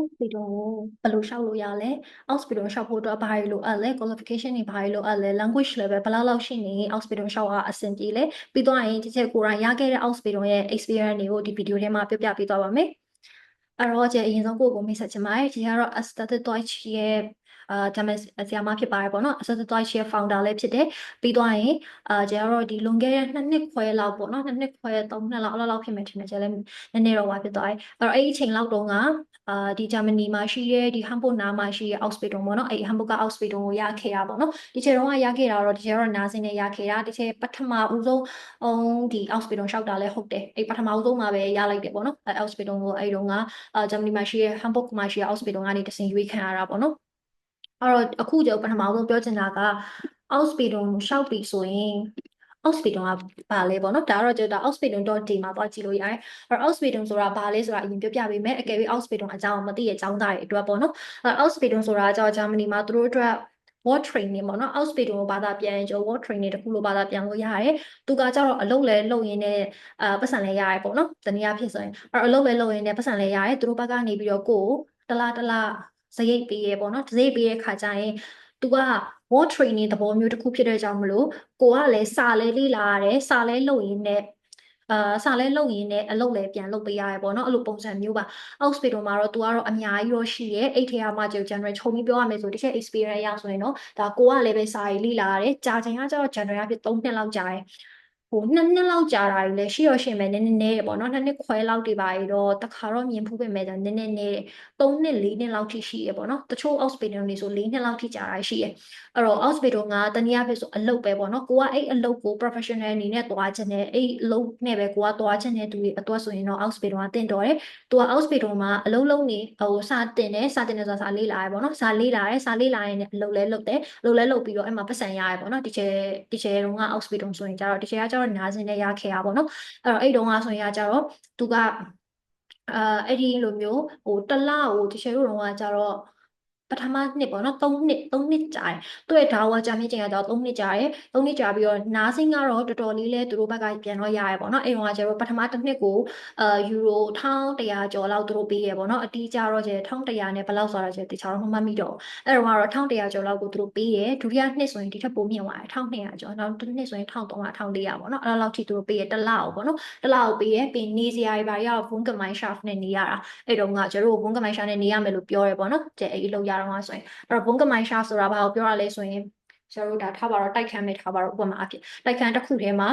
hospital ကိုဘယ်လိုလျှောက်လို့ရလဲ hospital လျှောက်ဖို့အတွက်ဘာတွေလိုအပ်လဲ qualification တွေဘာတွေလိုအပ်လဲ language level ဘယ်လောက်လောက်ရှိနေ hospital လျှောက်ရအဆင်ပြေလဲပြီးတော့ရင်တစ်ချက်ကိုယ်တိုင်ရခဲ့တဲ့ hospital ရဲ့ experience တွေကိုဒီ video ထဲမှာပြပြပေးသွားပါမယ်အဲ့တော့ကျအရင်ဆုံးကိုယ့်ကိုမိတ်ဆက်ချင်ပါတယ်ဒီကတော့ aesthetic Deutsch ရဲ့ အာဒါမဲ့ဆရာမဖြစ်ပါတယ်ပေါ့နော် aesthetic Deutsch ရဲ့ founder လည်းဖြစ်တယ်ပြီးတော့ရင်အာကျတော့ဒီလွန်ခဲ့တဲ့နှစ်နှစ်ခွဲလောက်ပေါ့နော်နှစ်နှစ်ခွဲသုံးနှစ်လောက်အဲ့လောက်ဖြစ်မယ်ထင်တယ်ကျလည်းနည်းနည်းတော့ဝါဖြစ်သွားတယ်အဲ့တော့အဲ့ဒီအချိန်လောက်တုန်းကအာဒီဂျာမနီမှာရှိတဲ့ဒီဟမ်ဘုတ်နားမှာရှိတဲ့ hospital ပေါ့နော်အဲ့ဒီဟမ်ဘုတ်က hospital ကိုရခဲ့တာပေါ့နော်ဒီချိန်တုန်းကရခဲ့တာတော့ဒီချိန်တော့နားစင်းနဲ့ရခဲ့တာဒီချိန်ပထမဦးဆုံးအောင်ဒီ hospital လျှောက်တာလည်းဟုတ်တယ်အဲ့ပထမဦးဆုံးမှာပဲရလိုက်တယ်ပေါ့နော်အဲ့ hospital ကိုအဲ့တုန်းကအာဂျာမနီမှာရှိတဲ့ဟမ်ဘုတ်မှာရှိတဲ့ hospital ကနေတဆင့်ရွေးခံရတာပေါ့နော် အဲ့တော့အခုကျပထမဆုံးပြောချင်တာက hospital ကိုရှောက်ပြီဆိုရင် hospital ကဘာလဲပေါ့နော်ဒါကတော့ကျတော့ hospital.d မှာသွားကြည့်လို့ရတယ်အဲ့တော့ hospital ဆိုတာဘာလဲဆိုတာအရင်ပြောပြပေးမယ်အကယ်၍ hospital အကြောင်းမသိတဲ့အကြောင်းသားတွေအတွက်ပေါ့နော်အဲ့ hospital ဆိုတာကျတော့ဂျာမနီမှာသူတို့အတွက် ward training ပေါ့နော် hospital ကိုဘာသာပြန်ရင်ကျတော့ ward training တခုလိုဘာသာပြန်လို့ရတယ်သူကကျတော့အလုပ်လဲလုပ်ရင်းနဲ့အာပတ်စံလဲရတယ်ပေါ့နော်တနည်းအားဖြင့်ဆိုရင်အဲ့အလုပ်လဲလုပ်ရင်းနဲ့ပတ်စံလဲရတယ်သူတို့ဘက်ကနေပြီးတော့ကိုတလားတလား စရိတ်ပေးရပေါ့နော်စရိတ်ပေးတဲ့ခါကျရင်သူက wall training သဘောမျိုးတစ်ခုဖြစ်တဲ့ကြောင့်မလို့ကိုကလည်းစာလဲလေ့လာရတယ်စာလဲလုပ်ရင်းနဲ့အာစာလဲလုပ်ရင်းနဲ့အလုပ်လဲပြန်လုပ်ပေးရတယ်ပေါ့နော်အဲ့လိုပုံစံမျိုးပါ hospital မှာတော့ तू ကတော့အများကြီးတော့ရှိရဲ့အဲ့ထဲမှာကျ general ခြုံပြီးပြောရမယ်ဆိုတချို့ experience ရဆိုရင်တော့ဒါကိုကလည်းပဲစာရေးလေ့လာရတယ်ကြာချိန်ကကျတော့ general အဖြစ်3နှစ်လောက်ကြာတယ် ဟိုနှစ်နှစ်လောက်ကြာတာကြီးလည်းရှိရရှိမယ်နည်းနည်းနည်းပေါ့နော်နှစ်နှစ်ခွဲလောက်တွေပါရတော့တခါတော့မြင်ဖူးပေမဲ့ဒါနည်းနည်းနည်း3နှစ်4နှစ်လောက်ထိရှိရပေါ့နော်တချို့ hospital တွေဆို4နှစ်လောက်ထိကြာတာရှိရအဲ့တော့ hospital ကတနည်းအားဖြင့်ဆိုအလုပ်ပဲပေါ့နော်ကိုကအဲ့အလုပ်ကို professional အနေနဲ့သွားခြင်းနဲ့အဲ့အလုပ်နဲ့ပဲကိုကသွားခြင်းနဲ့သူတွေအတွက်ဆိုရင်တော့ hospital ကတင်တော်တယ်သူက hospital မှာအလုပ်လုပ်နေဟိုစာတင်တယ်စာတင်တယ်ဆိုတာစာလေးလာရပေါ့နော်စာလေးလာတယ်စာလေးလာရင်လည်းအလုပ်လဲလုပ်တယ်အလုပ်လဲလုပ်ပြီးတော့အဲ့မှာပတ်စံရရပေါ့နော်ဒီချေဒီချေတုန်းက hospital ဆိုရင်ကျတော့ဒီချေကကျတော့နားစင်းနဲ့ရခဲ့ရပေါ့နော်အဲ့တော့အဲ့တုန်းကဆိုရင်ကျတော့သူကအာအဲ့ဒီလိုမျိုးဟိုတစ်လကိုဒီချေတို့တုန်းကကျတော့ ပထမနှစ်ပေါ့နော်3နှစ်3နှစ်ကြာတယ်သူ့ရဲ့ဒါဝါကြာမြင့်ချိန်ကတော့3နှစ်ကြာတယ်3နှစ်ကြာပြီးတော့နားစင်းကတော့တော်တော်လေးလဲသူတို့ဘက်ကပြန်တော့ရရပေါ့နော်အဲ့တော့ကျတော့ပထမတစ်နှစ်ကိုအာယူရို1100ကျော်လောက်သူတို့ပေးရပေါ့နော်အတီးကြတော့ကျ1100နဲ့ဘယ်လောက်ဆိုတာကျတခြားတော့မမှတ်မိတော့အဲ့တော့ကတော့1100ကျော်လောက်ကိုသူတို့ပေးရဒုတိယနှစ်ဆိုရင်ဒီထက်ပိုမြင့်သွားတယ်1200ကျော်နောက်တစ်နှစ်ဆိုရင်1300 1400ပေါ့နော်အဲ့လောက်ထိသူတို့ပေးရတစ်လောက်ပေါ့နော်တစ်လောက်ပေးရပြီးနေစရာတွေပါရတော့ဘုံကမိုင်းရှာဖ်နဲ့နေရတာအဲ့တော့ကကျတို့ဘုံကမိုင်းရှာဖ်နဲ့နေရမယ်လို့ပြောရပေါ့နော်ကျအဲ့လိုရတော့ဆိုရင်အဲ့တော့ဘုံကမိုင်ရှာဆိုတာဘာကိုပြောရလဲဆိုရင်ကျွန်တော်တို့ဒါထားပါတော့တိုက်ခန်းနဲ့ထားပါတော့ဥပမာအဖြစ်တိုက်ခန်းတစ်ခုထဲမှာ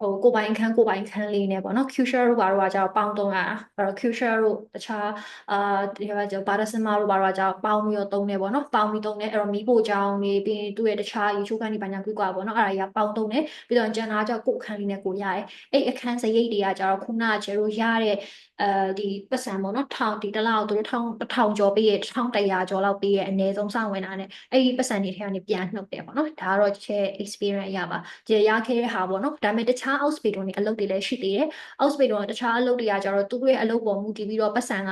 ဟိုကိုပိုင်ခန်းကိုပိုင်ခန်းလေးနဲ့ပေါ့နော် Q share တို့ဘာတို့ကကြောက်ပေါင်းသုံးရတာအဲ့တော့ Q share တို့တခြားအာဒီကကြောက်ဘာဒစင်မာတို့ဘာတို့ကကြောက်ပေါင်းပြီးတော့သုံးနေပေါ့နော်ပေါင်းပြီးသုံးနေအဲ့တော့မီးပိုကြောင်နေပြီးသူ့ရဲ့တခြား YouTube ကနေဘာညာကွေးကွာပေါ့နော်အဲ့ဒါကြီးကပေါင်းသုံးနေပြီးတော့ကျန်တာကြောက်ကိုအခန်းလေးနဲ့ကိုရရဲအဲ့အခန်းစရိတ်တွေကကြောက်ခုနကကျတို့ရတဲ့ အဲဒီပတ်စံပေါ့နော်ထောင်ဒီတစ်လောက်သူတို့ထောင်တစ်ထောင်ကျော်ပေးရ1100ကျော်လောက်ပေးရအနည်းဆုံးစဝင်တာနဲ့အဲ့ဒီပတ်စံတွေထဲကနေပြန်နှုတ်တယ်ပေါ့နော်ဒါကတော့ချက် experience ရပါကြရခဲ့တဲ့ဟာပေါ့နော်ဒါပေမဲ့တခြား hospital တွေအလုပ်တွေလည်းရှိသေးတယ် hospital ကတခြားအလုပ်တွေကကြတော့သူတို့ရဲ့အလုပ်ပေါ်မူတည်ပြီးတော့ပတ်စံက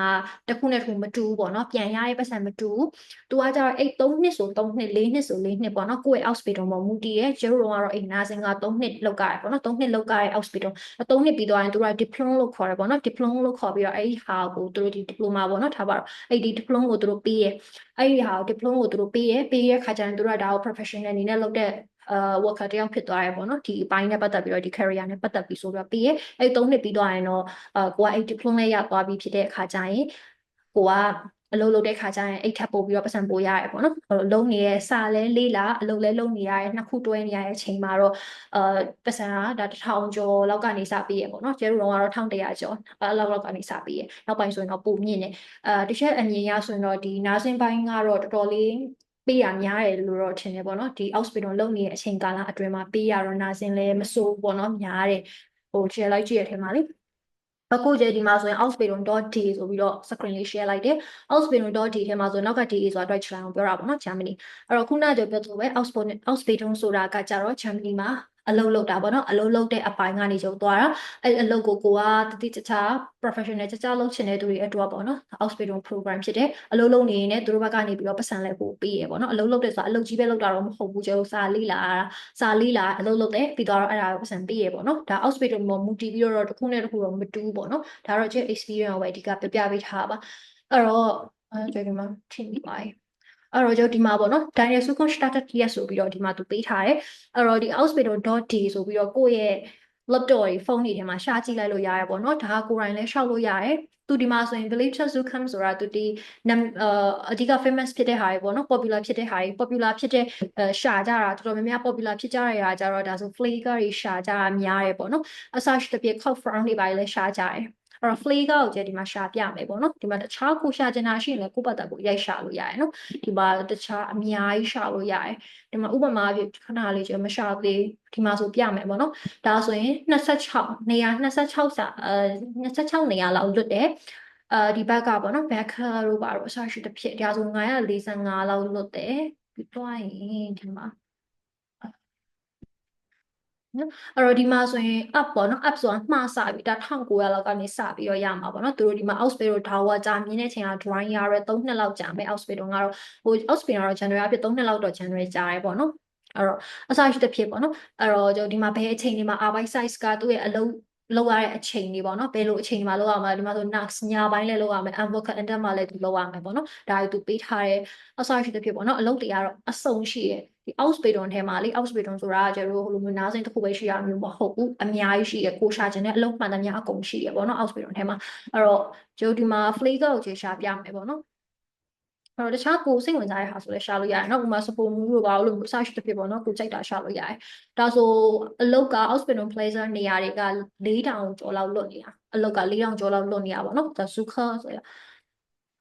တစ်ခုနဲ့တစ်ခုမတူဘူးပေါ့နော်ပြန်ရတဲ့ပတ်စံမတူဘူးသူကကြတော့အဲ့3နှစ်ဆို3နှစ်4နှစ်ဆို4နှစ်ပေါ့နော်ကိုယ့်ရဲ့ hospital ပေါ်မူတည်ရဲ့ကျတို့တော့ကတော့အိမ်နာစင်က3နှစ်လောက်ကြရပေါ့နော်3နှစ်လောက်ကြတဲ့ hospital 3နှစ်ပြီးသွားရင်သူက diploma လို့ခေါ်တယ်ပေါ့နော် diploma လို့ခေါ်ပြီးတော့အဲ့ဒီဟာကိုသူတို့ဒီ diploma ပေါ့နော်ထားပါတော့အဲ့ဒီ diploma ကိုသူတို့ပေးရအဲ့ဒီဟာကို diploma ကိုသူတို့ပေးရပေးရခါကျရင်သူတို့ကဒါကို professional အနေနဲ့လုပ်တဲ့အာ worker တယောက်ဖြစ်သွားရပေါ့နော်ဒီအပိုင်းနဲ့ပတ်သက်ပြီးတော့ဒီ career နဲ့ပတ်သက်ပြီးဆိုတော့ပြီးရအဲ့သုံးနှစ်ပြီးသွားရင်တော့အာကိုကအဲ့ diploma ရသွားပြီးဖြစ်တဲ့အခါကျရင်ကိုက အလုပ်လုပ်တဲ့ခါကျရင်အိတ်ထပ်ပို့ပြီးတော့ပတ်စံပို့ရရဲပေါ့နော်အလုံးနေတဲ့စာလဲလေးလာအလုပ်လဲလုပ်နေရရဲနှစ်ခုတွဲနေရတဲ့အချိန်မှာတော့အာပတ်စံကဒါတစ်ထောင်ကျော်လောက်ကနေစပြီးရပေါ့နော်ကျဲတို့တော့ကတော့1100ကျော်အဲ့လောက်လောက်ကနေစပြီးရနောက်ပိုင်းဆိုရင်တော့ပိုမြင့်နေအာတချို့အမြင်ရဆိုရင်တော့ဒီ nursing ဘိုင်းကတော့တော်တော်လေးပေးရများတယ်လို့တော့ထင်တယ်ပေါ့နော်ဒီ hospital လုပ်နေတဲ့အချိန်ကာလအတွင်းမှာပေးရတော့နာစင်လဲမစိုးပေါ့နော်များတယ်ဟို share လိုက်ကြည့်ရတဲ့ထဲမှာလေ အခုကျဒီမှာဆိုရင် outspedon.d ဆိုပြီးတော့ screen လေး share လိုက်တယ် outspedon.d ထဲမှာဆိုနောက်က da ဆိုတာ Deutschland ကိုပြောတာပေါ့နော် Germany အဲ့တော့ခုနကပြောသလိုပဲ outspedon outspedon ဆိုတာကကြတော့ Germany မှာ အလုပ်လုပ်တာပေါ့နော်အလုပ်လုပ်တဲ့အပိုင်းကနေကျုံသွားတာအဲ့အလုပ်ကိုကိုကတတိတခြား professional ကြကြလုပ်ချင်တဲ့သူတွေအတွက်ပေါ့နော် hospital program ဖြစ်တယ်အလုပ်လုပ်နေရင်လည်းသူတို့ဘက်ကနေပြီးတော့ပတ်စံလဲပို့ပေးရပေါ့နော်အလုပ်လုပ်တယ်ဆိုတာအလုပ်ကြီးပဲလုပ်တာတော့မဟုတ်ဘူးကျတော့စာလေးလာစာလေးလာအလုပ်လုပ်တယ်ပြီးတော့အဲ့ဒါကိုပတ်စံပေးရပေါ့နော်ဒါ hospital မှာမူတည်ပြီးတော့တစ်ခုနဲ့တစ်ခုတော့မတူဘူးပေါ့နော်ဒါတော့ကျ experience ပဲအဓိကပြပြပေးထားပါအဲ့တော့အဲကျွန်တော်ဒီမှာထင်နေပါတယ် အဲ့တော့ကျွန်တော်ဒီမှာပေါ့နော် Daniel Sukon started yes ဆိုပြီးတော့ဒီမှာသူပေးထားတယ်အဲ့တော့ဒီ outspital.d ဆိုပြီးတော့ကိုယ့်ရဲ့ laptop တွေဖုန်းတွေထဲမှာရှာကြည့်လိုက်လို့ရတယ်ပေါ့နော်ဒါကကိုယ်တိုင်လည်းရှောက်လို့ရတယ်သူဒီမှာဆိုရင် Village Zucam ဆိုတာသူဒီနမ်အဓိက famous ဖြစ်တဲ့ဟာတွေပေါ့နော် popular ဖြစ်တဲ့ဟာတွေ popular ဖြစ်တဲ့ရှာကြတာတော်တော်များများ popular ဖြစ်ကြရတာကြတော့ဒါဆို flavor တွေရှာကြတာများတယ်ပေါ့နော်အစားရှိတဲ့ပြ cold front တွေပါလည်းရှာကြတယ် အဲ့တော့ flavor ကိုကျဒီမှာရှာပြမယ်ပေါ့နော်ဒီမှာတခြားကိုရှာချင်တာရှိရင်လည်းကိုယ့်ဘက်တက်ကိုရိုက်ရှာလို့ရတယ်နော်ဒီမှာတခြားအများကြီးရှာလို့ရတယ်ဒီမှာဥပမာပြခဏလေးကျမရှာသေးဒီမှာဆိုပြမယ်ပေါ့နော်ဒါဆိုရင်26နေရာ26စာအဲ26နေရာလောက်လွတ်တယ်အဲဒီဘက်ကပေါ့နော် back လို့ပါတော့အစားရှိတစ်ဖြစ်ဒါဆို945လောက်လွတ်တယ်ပြီးတော့ရင်ဒီမှာ နော်အဲ့တော့ဒီမှာဆိုရင် up ပေါ့နော် up ဆိုတာမှားစပြီဒါ1900လောက်ကနေစပြီးတော့ရမှာပေါ့နော်သူတို့ဒီမှာ outspace တို့ tower ကြာမြင်တဲ့ချိန်က drawing ရရဲ3နှစ်လောက်ကြာမယ် outspace တို့ကတော့ဟို outspace ကတော့ January အဖြစ်3နှစ်လောက်တော့ January ကြာရဲပေါ့နော်အဲ့တော့အစားရှိတဲ့ဖြစ်ပေါ့နော်အဲ့တော့ကျွန်တော်ဒီမှာဘယ်အချိန်ဒီမှာ arbite size ကသူ့ရဲ့အလုံးလောက်ရတဲ့အချိန်တွေပေါ့နော်ဘယ်လိုအချိန်မှာလောက်ရမှာဒီမှာဆို nax ညာပိုင်းလည်းလောက်ရမယ် advocate inter မှာလည်းသူလောက်ရမယ်ပေါ့နော်ဒါတွေသူပေးထားတဲ့အစားရှိတဲ့ဖြစ်ပေါ့နော်အလုပ်တွေကတော့အစုံရှိရဲ့ ဒီ outspedon ထဲမှာလေ outspedon ဆိုတာကကျတော့ဟိုလိုမျိုးနားစင်တစ်ခုပဲရှိရမျိုးမဟုတ်ဘူးအများကြီးရှိရကိုရှာခြင်းနဲ့အလုံးမှန်သမျှအကုန်ရှိရပေါ့နော် outspedon ထဲမှာအဲ့တော့ကျိုးဒီမှာ flavor ကိုခြေရှာပြမယ်ပေါ့နော်အဲ့တော့တခြားကိုစိတ်ဝင်စားတဲ့ဟာဆိုလဲရှာလို့ရတယ်เนาะဥပမာ support move လို့ပါလို့ search တစ်ဖြစ်ပေါ့เนาะကိုကြိုက်တာရှာလို့ရတယ်ဒါဆိုအလုတ်က outspinning placer နေရာတွေက4000ကျော်လောက်လွတ်နေတာအလုတ်က4000ကျော်လောက်လွတ်နေတာပေါ့เนาะဒါ zuka ဆိုရ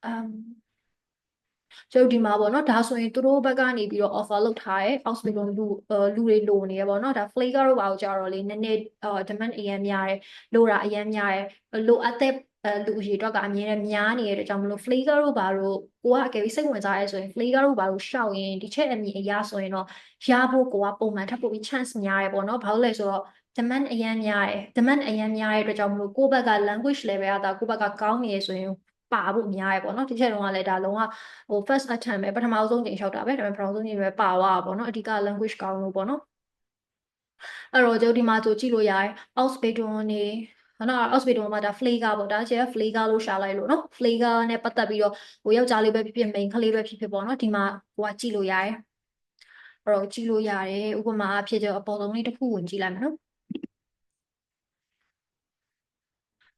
အမ် ကျုပ်ဒီမှာပေါ့နော်ဒါဆိုရင်သူတို့ဘက်ကနေပြီးတော့ offer လုပ်ထားတဲ့ hospital လူလူတွေလိုနေရပေါ့နော်ဒါ flavor တို့ပါကိုကြတော့လေနည်းနည်း demand အရင်များတယ်လိုတာအရင်များတယ်လိုအပ်တဲ့အဲလူအရေအတွက်ကအမြဲတမ်းများနေတဲ့အတွက်ကြောင့်မလို့ flavor တို့ဘာလို့ကိုကအကယ်ပြီးစိတ်ဝင်စားရဲဆိုရင် flavor တို့ဘာလို့ရှောက်ရင်ဒီချက်အမြင်အရာဆိုရင်တော့ရဖို့ကိုကပုံမှန်ထပ်ပို့ပြီး chance များရဲပေါ့နော်ဘာလို့လဲဆိုတော့ demand အရင်များတယ် demand အရင်များတဲ့အတွက်ကြောင့်မလို့ကိုယ့်ဘက်က language level ကဒါကိုယ့်ဘက်ကကောင်းနေရဆိုရင် ပါဖို့များရပေါ့နော်ဒီချက်တုန်းကလည်းဒါလုံးဝဟို first attempt ပဲပထမဆုံးချိန်လျှောက်တာပဲဒါပေမဲ့ပထမဆုံးချိန်ပဲပါသွားတာပေါ့နော်အဓိက language ကောင်းလို့ပေါ့နော်အဲ့တော့ကျုပ်ဒီမှာဆိုကြည့်လို့ရတယ် outspedon နေနော် outspedon မှာဒါ flavor ပေါ့ဒါကျဲ flavor လို့ရှာလိုက်လို့နော် flavor နဲ့ပတ်သက်ပြီးတော့ဟိုယောက်ျားလေးပဲဖြစ်ဖြစ် main ကလေးပဲဖြစ်ဖြစ်ပေါ့နော်ဒီမှာဟိုကကြည့်လို့ရတယ်အဲ့တော့ကြည့်လို့ရတယ်ဥပမာအဖြစ်ကျအပေါ်ဆုံးလေးတစ်ခုဝင်ကြည့်လိုက်မယ်နော်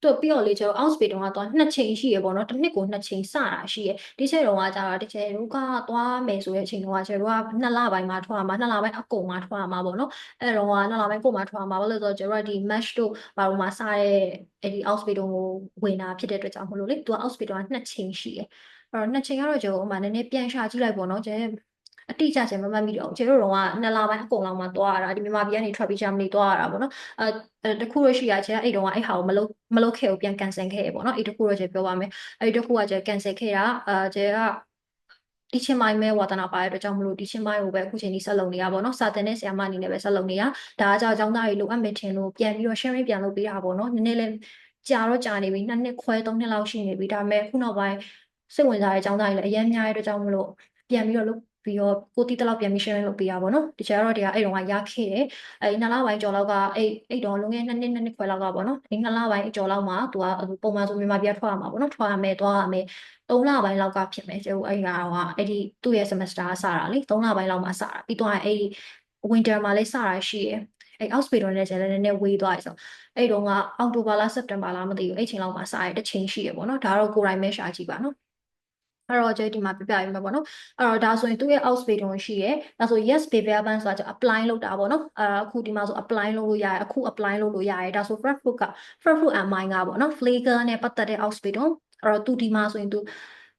သူပြီးတော့လေကျွန်တော် out speed တုန်းကတော့နှစ်ချိန်ရှိရပေါ့နော်တစ်နှစ်ကိုနှစ်ချိန်စတာရှိရဒီချက်တုန်းကကြာတာတစ်ချက်တို့ကသွားမယ်ဆိုတဲ့အချိန်တုန်းကကျွန်တော်ကနှစ်လပိုင်းမှာထွက်ရမှာနှစ်လပိုင်းအကုန်မှာထွက်ရမှာပေါ့နော်အဲ့တော့ကနှစ်လပိုင်းပုံမှာထွက်ရမှာဘာလို့လဲဆိုတော့ကျွန်တော်ကဒီ match တို့ဘာလို့မှစတဲ့အဲ့ဒီ out speed တုန်းကိုဝင်တာဖြစ်တဲ့အတွက်ကြောင့်မလို့လေသူက out speed တုန်းကနှစ်ချိန်ရှိရအဲ့တော့နှစ်ချိန်ကတော့ကျွန်တော်ဥမာနည်းနည်းပြန်ရှာကြည့်လိုက်ပေါ့နော်ကျွန်တော် အတိအကျချင်းမမှတ်မိတော့ကျတို့တော့ကနှစ်လပိုင်းအကုန်လုံးမှသွားရတာဒီမြန်မာပြည်ကနေထွက်ပြီးဂျာမနီသွားရတာပေါ့နော်အဲတခုတော့ရှိရချင်အဲ့တုန်းကအဲ့ဟာကိုမလုပ်မလုပ်ခဲ့ဘူးပြန် cancel ခဲ့ရပေါ့နော်အဲ့တခုတော့ကျပြောပါမယ်အဲ့တခုကကျ cancel ခဲ့တာအဲကျကဒီချင်းမိုင်းမဲဝါသနာပါတဲ့အတွက်ကြောင့်မလို့ဒီချင်းမိုင်းကိုပဲအခုချိန်ကြီးဆက်လုပ်နေရပါတော့စာတင်တဲ့ဆရာမအနေနဲ့ပဲဆက်လုပ်နေရဒါအကြောင်းအကြောင်းသားတွေလိုအပ်မယ်ထင်လို့ပြန်ပြီးတော့ sharing ပြန်လုပ်ပေးတာပေါ့နော်နည်းနည်းလေးကြာတော့ကြာနေပြီနှစ်နှစ်ခွဲသုံးနှစ်လောက်ရှိနေပြီဒါပေမဲ့ခုနောက်ပိုင်းစိတ်ဝင်စားတဲ့အကြောင်းသားတွေလည်းအများကြီးအတွက်ကြောင့်မလို့ပြန်ပြီးတော့လု ပ်ပြီးတော့ကိုတီးတလောက်ပြန်ပြီး share လုပ်ပေးရပါတော့။တခြားတော့တရားအဲ့တုန်းကရခဲ့တယ်။အဲ့နှစ်လပိုင်းကျော်လောက်ကအဲ့အဲ့တော့လုံးငယ်နှစ်နှစ်နှစ်နှစ်ခွဲလောက်ကပေါ့နော်။အဲ့နှစ်လပိုင်းကျော်လောက်မှာသူကပုံမှန်ဆိုမြန်မာပြည်ထွက်ရမှာပေါ့နော်။ထွက်ရမယ်သွားရမယ်။3လပိုင်းလောက်ကဖြစ်မယ်ကျုပ်အဲ့ကတော့အဲ့ဒီသူ့ရဲ့ semester စတာလေ3လပိုင်းလောက်မှာစတာပြီးတော့အဲ့ဒီ winter မှာလည်းစတာရှိရယ်အဲ့ outspedon နဲ့ကျလည်းနည်းနည်းဝေးသွားပြီဆိုအဲ့တုန်းကအောက်တိုဘာလစက်တင်ဘာလမသိဘူးအဲ့ချိန်လောက်မှာစရတဲ့တစ်ချိန်ရှိရပေါ့နော်ဒါတော့ကိုယ်တိုင်ပဲရှာကြည့်ပါနော် အဲ့တော့ကျွန်တော်ဒီမှာပြပြရမှာပေါ့နော်အဲ့တော့ဒါဆိုရင်သူ့ရဲ့ out space တုံးရှိရဲဒါဆို yes baby band ဆိုတာကျွန်တော် apply လုပ်တာပေါ့နော်အဲ့အခုဒီမှာဆို apply လုပ်လို့ရတယ်အခု apply လုပ်လို့ရတယ်ဒါဆို front foot က front foot and mind ကပေါ့နော် flaker နဲ့ပတ်သက်တဲ့ out space တုံးအဲ့တော့သူဒီမှာဆိုရင်သူ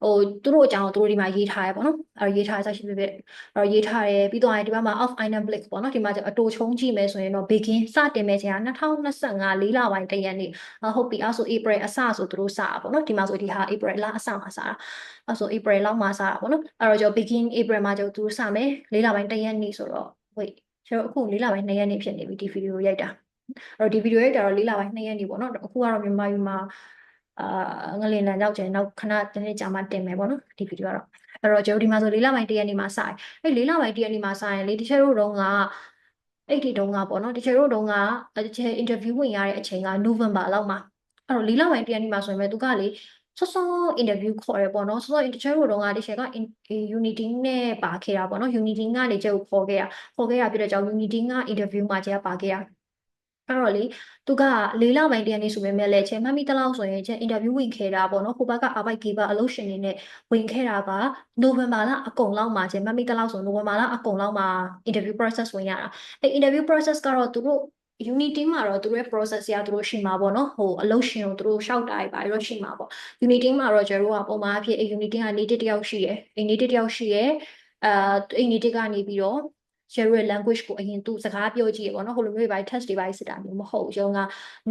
ဟိုသူတို့အကြောင်းသူတို့ဒီမှာရေးထားရပေါ့နော်အဲရေးထားရဆက်ရှိဖြစ်ဖြစ်အဲရေးထားတယ်ပြီးတော့ဒီဘက်မှာ off island blick ပေါ့နော်ဒီမှာအတူချုံကြည့်မယ်ဆိုရင်တော့ begin စတင်မဲ့ချိန်က2025လေးလပိုင်းတရက်နေ့ဟုတ်ပြီအဲဆို April အစဆိုသူတို့စတာပေါ့နော်ဒီမှာဆိုဒီဟာ April လအစမှာစတာအဲဆို April လောက်မှာစတာပေါ့နော်အဲတော့ကျွန်တော် begin April မှာကျွန်တော်သူတို့စမယ်လေးလပိုင်းတရက်နေ့ဆိုတော့ wait ကျွန်တော်အခုလေးလပိုင်း2ရက်နေ့ဖြစ်နေပြီဒီဗီဒီယိုရိုက်တာအဲ့တော့ဒီဗီဒီယိုရိုက်တာတော့လေးလပိုင်း2ရက်နေ့ပေါ့နော်အခုကတော့မြန်မာပြည်မှာ အာငလင်လန်ရောက်ကျင်နောက်ခဏတနေ့ကြာမှတင်မယ်ပေါ့နော်ဒီဗီဒီယိုကတော့အဲ့တော့ကျွန်တော်ဒီမှာဆိုလေးလပိုင်းတရက်နေ့မှာစတယ်အဲ့လေးလပိုင်းတရက်နေ့မှာစရင်လေတချို့တို့ကအဲ့ဒီတုန်းကပေါ့နော်တချို့တို့တုန်းကတချို့ interview ဝင်ရတဲ့အချိန်က November လောက်မှာအဲ့တော့လေးလပိုင်းတရက်နေ့မှာဆိုရင်ပဲသူကလေစောစော interview ခေါ်ရဲပေါ့နော်စောစော interview တို့တော့ကဒီချက်က Unity နဲ့ပါခဲ့တာပေါ့နော် Unity ကနေကျုပ်ခေါ်ခဲ့ရခေါ်ခဲ့ရပြတဲ့ကြောင့် Unity က interview မှာကျပါခဲ့ရ အဲ့တော့လေသူကလေးလပိုင်းတရက်နေဆိုပေမဲ့လည်းချေမမီတလောက်ဆိုရင်ချေအင်တာဗျူးဝင်ခဲ့တာပေါ့နော်ဟိုဘက်ကအာဘိုက်ကေဘာအလုပ်ရှင်တွေနဲ့ဝင်ခဲ့တာကနိုဝင်ဘာလအကုန်လောက်မှာချေမမီတလောက်ဆိုနိုဝင်ဘာလအကုန်လောက်မှာ interview process ဝင်ရတာအဲ interview process ကတော့သူတို့ Unity မှာတော့သူတို့ရဲ့ process ရသူတို့ရှိမှာပေါ့နော်ဟိုအလုပ်ရှင်ကိုသူတို့ရှောက်တာတွေပါတော့ရှိမှာပေါ့ Unity မှာတော့ကျတို့ကပုံမှန်အဖြစ်အဲ Unity က native တယောက်ရှိရယ်အဲ native တယောက်ရှိရယ်အာအဲ native ကနေပြီးတော့ share your language ကိုအရင်သူစကားပြောကြည့်ရပေါ့နော်ဟိုလိုမျိုးတွေပါ test တွေပါစစ်တာမျိုးမဟုတ်ရုံက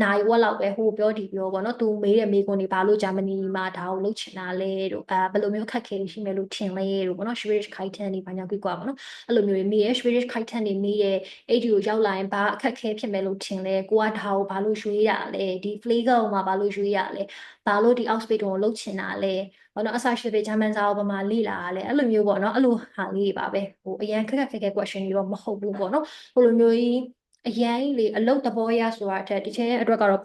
နိုင်ဝက်လောက်ပဲဟိုပြောဒီပြောပေါ့နော်သူမေးတဲ့မေးခွန်းတွေဘာလို့ဂျာမနီမှာဒါကိုလုပ်ချင်တာလဲတို့အဲဘယ်လိုမျိုးခက်ခဲရှိမယ်လို့ထင်လဲတို့ပေါ့နော် Swedish Kiten တွေဘာညာကြွားပေါ့နော်အဲ့လိုမျိုးတွေမေးရ Swedish Kiten တွေမေးရအဲ့ဒီကိုရောက်လာရင်ဘာအခက်ခဲဖြစ်မယ်လို့ထင်လဲကိုကဒါကိုဘာလို့ရွှေ့ရလဲဒီ flavor ကိုမှဘာလို့ရွှေ့ရလဲဘာလို့ဒီ outfit ကိုလုပ်ချင်တာလဲ ဘောနော်အစာရှိတဲ့ဂျာမန်စာကိုပမာလေ့လာရလဲအဲ့လိုမျိုးပေါ့နော်အဲ့လိုဟာလေးတွေပါပဲဟိုအရန်ခက်ခက်ခဲခဲ question တွေတော့မဟုတ်ဘူးပေါ့နော်ဟိုလိုမျိုးကြီးအရန်လေအလုတ်တဘောရဆိုတာအထက်တချဲအတွက်ကတော့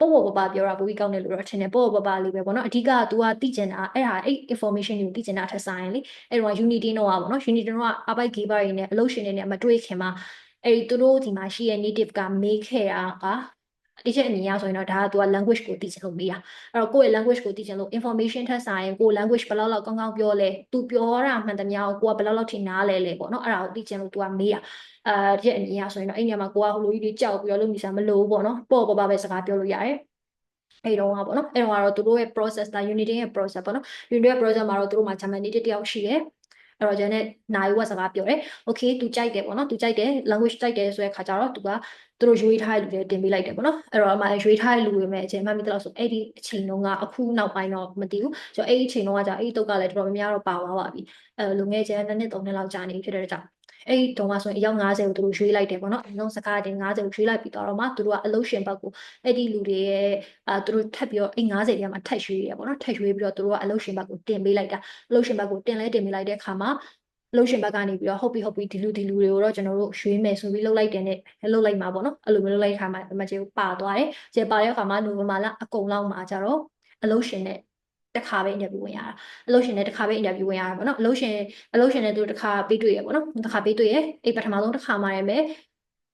ပေါ့ပေါ့ပပပြောတာပိုပြီးကောင်းတယ်လို့တော့ထင်တယ်ပေါ့ပေါ့ပပလေးပဲပေါ့နော်အဓိကက तू ကသိကျင်တာအဲ့ဒါအဲ့ information တွေကိုသိကျင်တာထက်ဆိုင်လေအဲ့တော့ Unity တော့ပေါ့နော် Unity တော့အပိုက် gamer တွေနဲ့အလုပ်ရှင်တွေနဲ့မတွေ့ခင်မှာအဲ့ဒီသူတို့ဒီမှာရှိရဲ့ native ကမေးခဲ့တာက ဒီချက်အမြင်ရဆိုရင်တော့ဒါက तू က language ကိုသိချင်လို့မေးတာအဲ့တော့ကိုယ့်ရဲ့ language ကိုသိချင်လို့ information ထက်ဆိုင်ကို language ဘယ်လောက်လောက်ကောင်းကောင်းပြောလဲ तू ပြောတာမှန်သမျှကိုကိုကဘယ်လောက်လောက်ထိနားလဲလဲပေါ့နော်အဲ့ဒါကိုသိချင်လို့ तू ကမေးတာအာဒီအမြင်ရဆိုရင်တော့အဲ့ညမှာကိုကဟိုလိုကြီးတွေကြောက်ပြီးတော့လုပ်နေစားမလို့ပေါ့နော်ပေါ့ပေါ့ပါပဲစကားပြောလို့ရတယ်အဲ့တော့ကပေါ့နော်အဲ့တော့ကတော့သူတို့ရဲ့ process ဒါ unity ရဲ့ process ပေါ့နော် unity ရဲ့ process မှာတော့သူတို့မှာ German native တယောက်ရှိတယ် အဲ့တော့ Janet နိုင်ဝက်စကားပြောတယ် okay သူကြိုက်တယ်ပေါ့နော်သူကြိုက်တယ် language ကြိုက်တယ်ဆိုတဲ့ခါကျတော့သူကသူတို့ရွေးထားတဲ့လူတွေတင်ပေးလိုက်တယ်ပေါ့နော်အဲ့တော့အမှရွေးထားတဲ့လူတွေမဲ့အချိန်မှမိတလို့ဆိုအဲ့ဒီအချိန်တုန်းကအခုနောက်ပိုင်းတော့မသိဘူးဆိုတော့အဲ့ဒီအချိန်တုန်းကကြာအဲ့ဒီတုတ်ကလည်းတော်တော်များများတော့ပါသွားပါပြီအဲလူငယ်ကျန်နှစ်နှစ်သုံးနှစ်လောက်ကြာနေဖြစ်တဲ့ကြောင့် အဲ့ဒီတုန်းကဆိုရင်အယောက်90ကိုသူတို့ရွေးလိုက်တယ်ပေါ့နော်အလုံးစကားတင်90ကိုရွေးလိုက်ပြီးတော့မှသူတို့ကအလုံးရှင်ဘက်ကိုအဲ့ဒီလူတွေရဲ့အာသူတို့ထပ်ပြီးတော့အဲ့90ထဲမှာထပ်ရွေးရပေါ့နော်ထပ်ရွေးပြီးတော့သူတို့ကအလုံးရှင်ဘက်ကိုတင်ပေးလိုက်တာအလုံးရှင်ဘက်ကိုတင်လဲတင်ပေးလိုက်တဲ့အခါမှာလို့ရှင်ဘက်ကနေပြီးတော့ဟုတ်ပြီဟုတ်ပြီဒီလူဒီလူတွေကိုတော့ကျွန်တော်တို့ရွှေ့မယ်ဆိုပြီးလှုပ်လိုက်တယ်နဲ့လှုပ်လိုက်မှာပေါ့နော်အဲ့လိုမျိုးလှုပ်လိုက်ခါမှာမကျေကိုပါသွားတယ်ကျေပါတဲ့အခါမှာနိုဝင်ဘာလအကုန်လောက်မှာကျတော့အလို့ရှင်နဲ့ တခါပဲအင်တာဗျူးဝင်ရတာအလို့ရှင်နဲ့တခါပဲအင်တာဗျူးဝင်ရတာပေါ့နော်အလို့ရှင်အလို့ရှင်နဲ့သူတခါပေးတွေ့ရပေါ့နော်တခါပေးတွေ့ရအဲ့ပထမဆုံးတခါမှရမယ်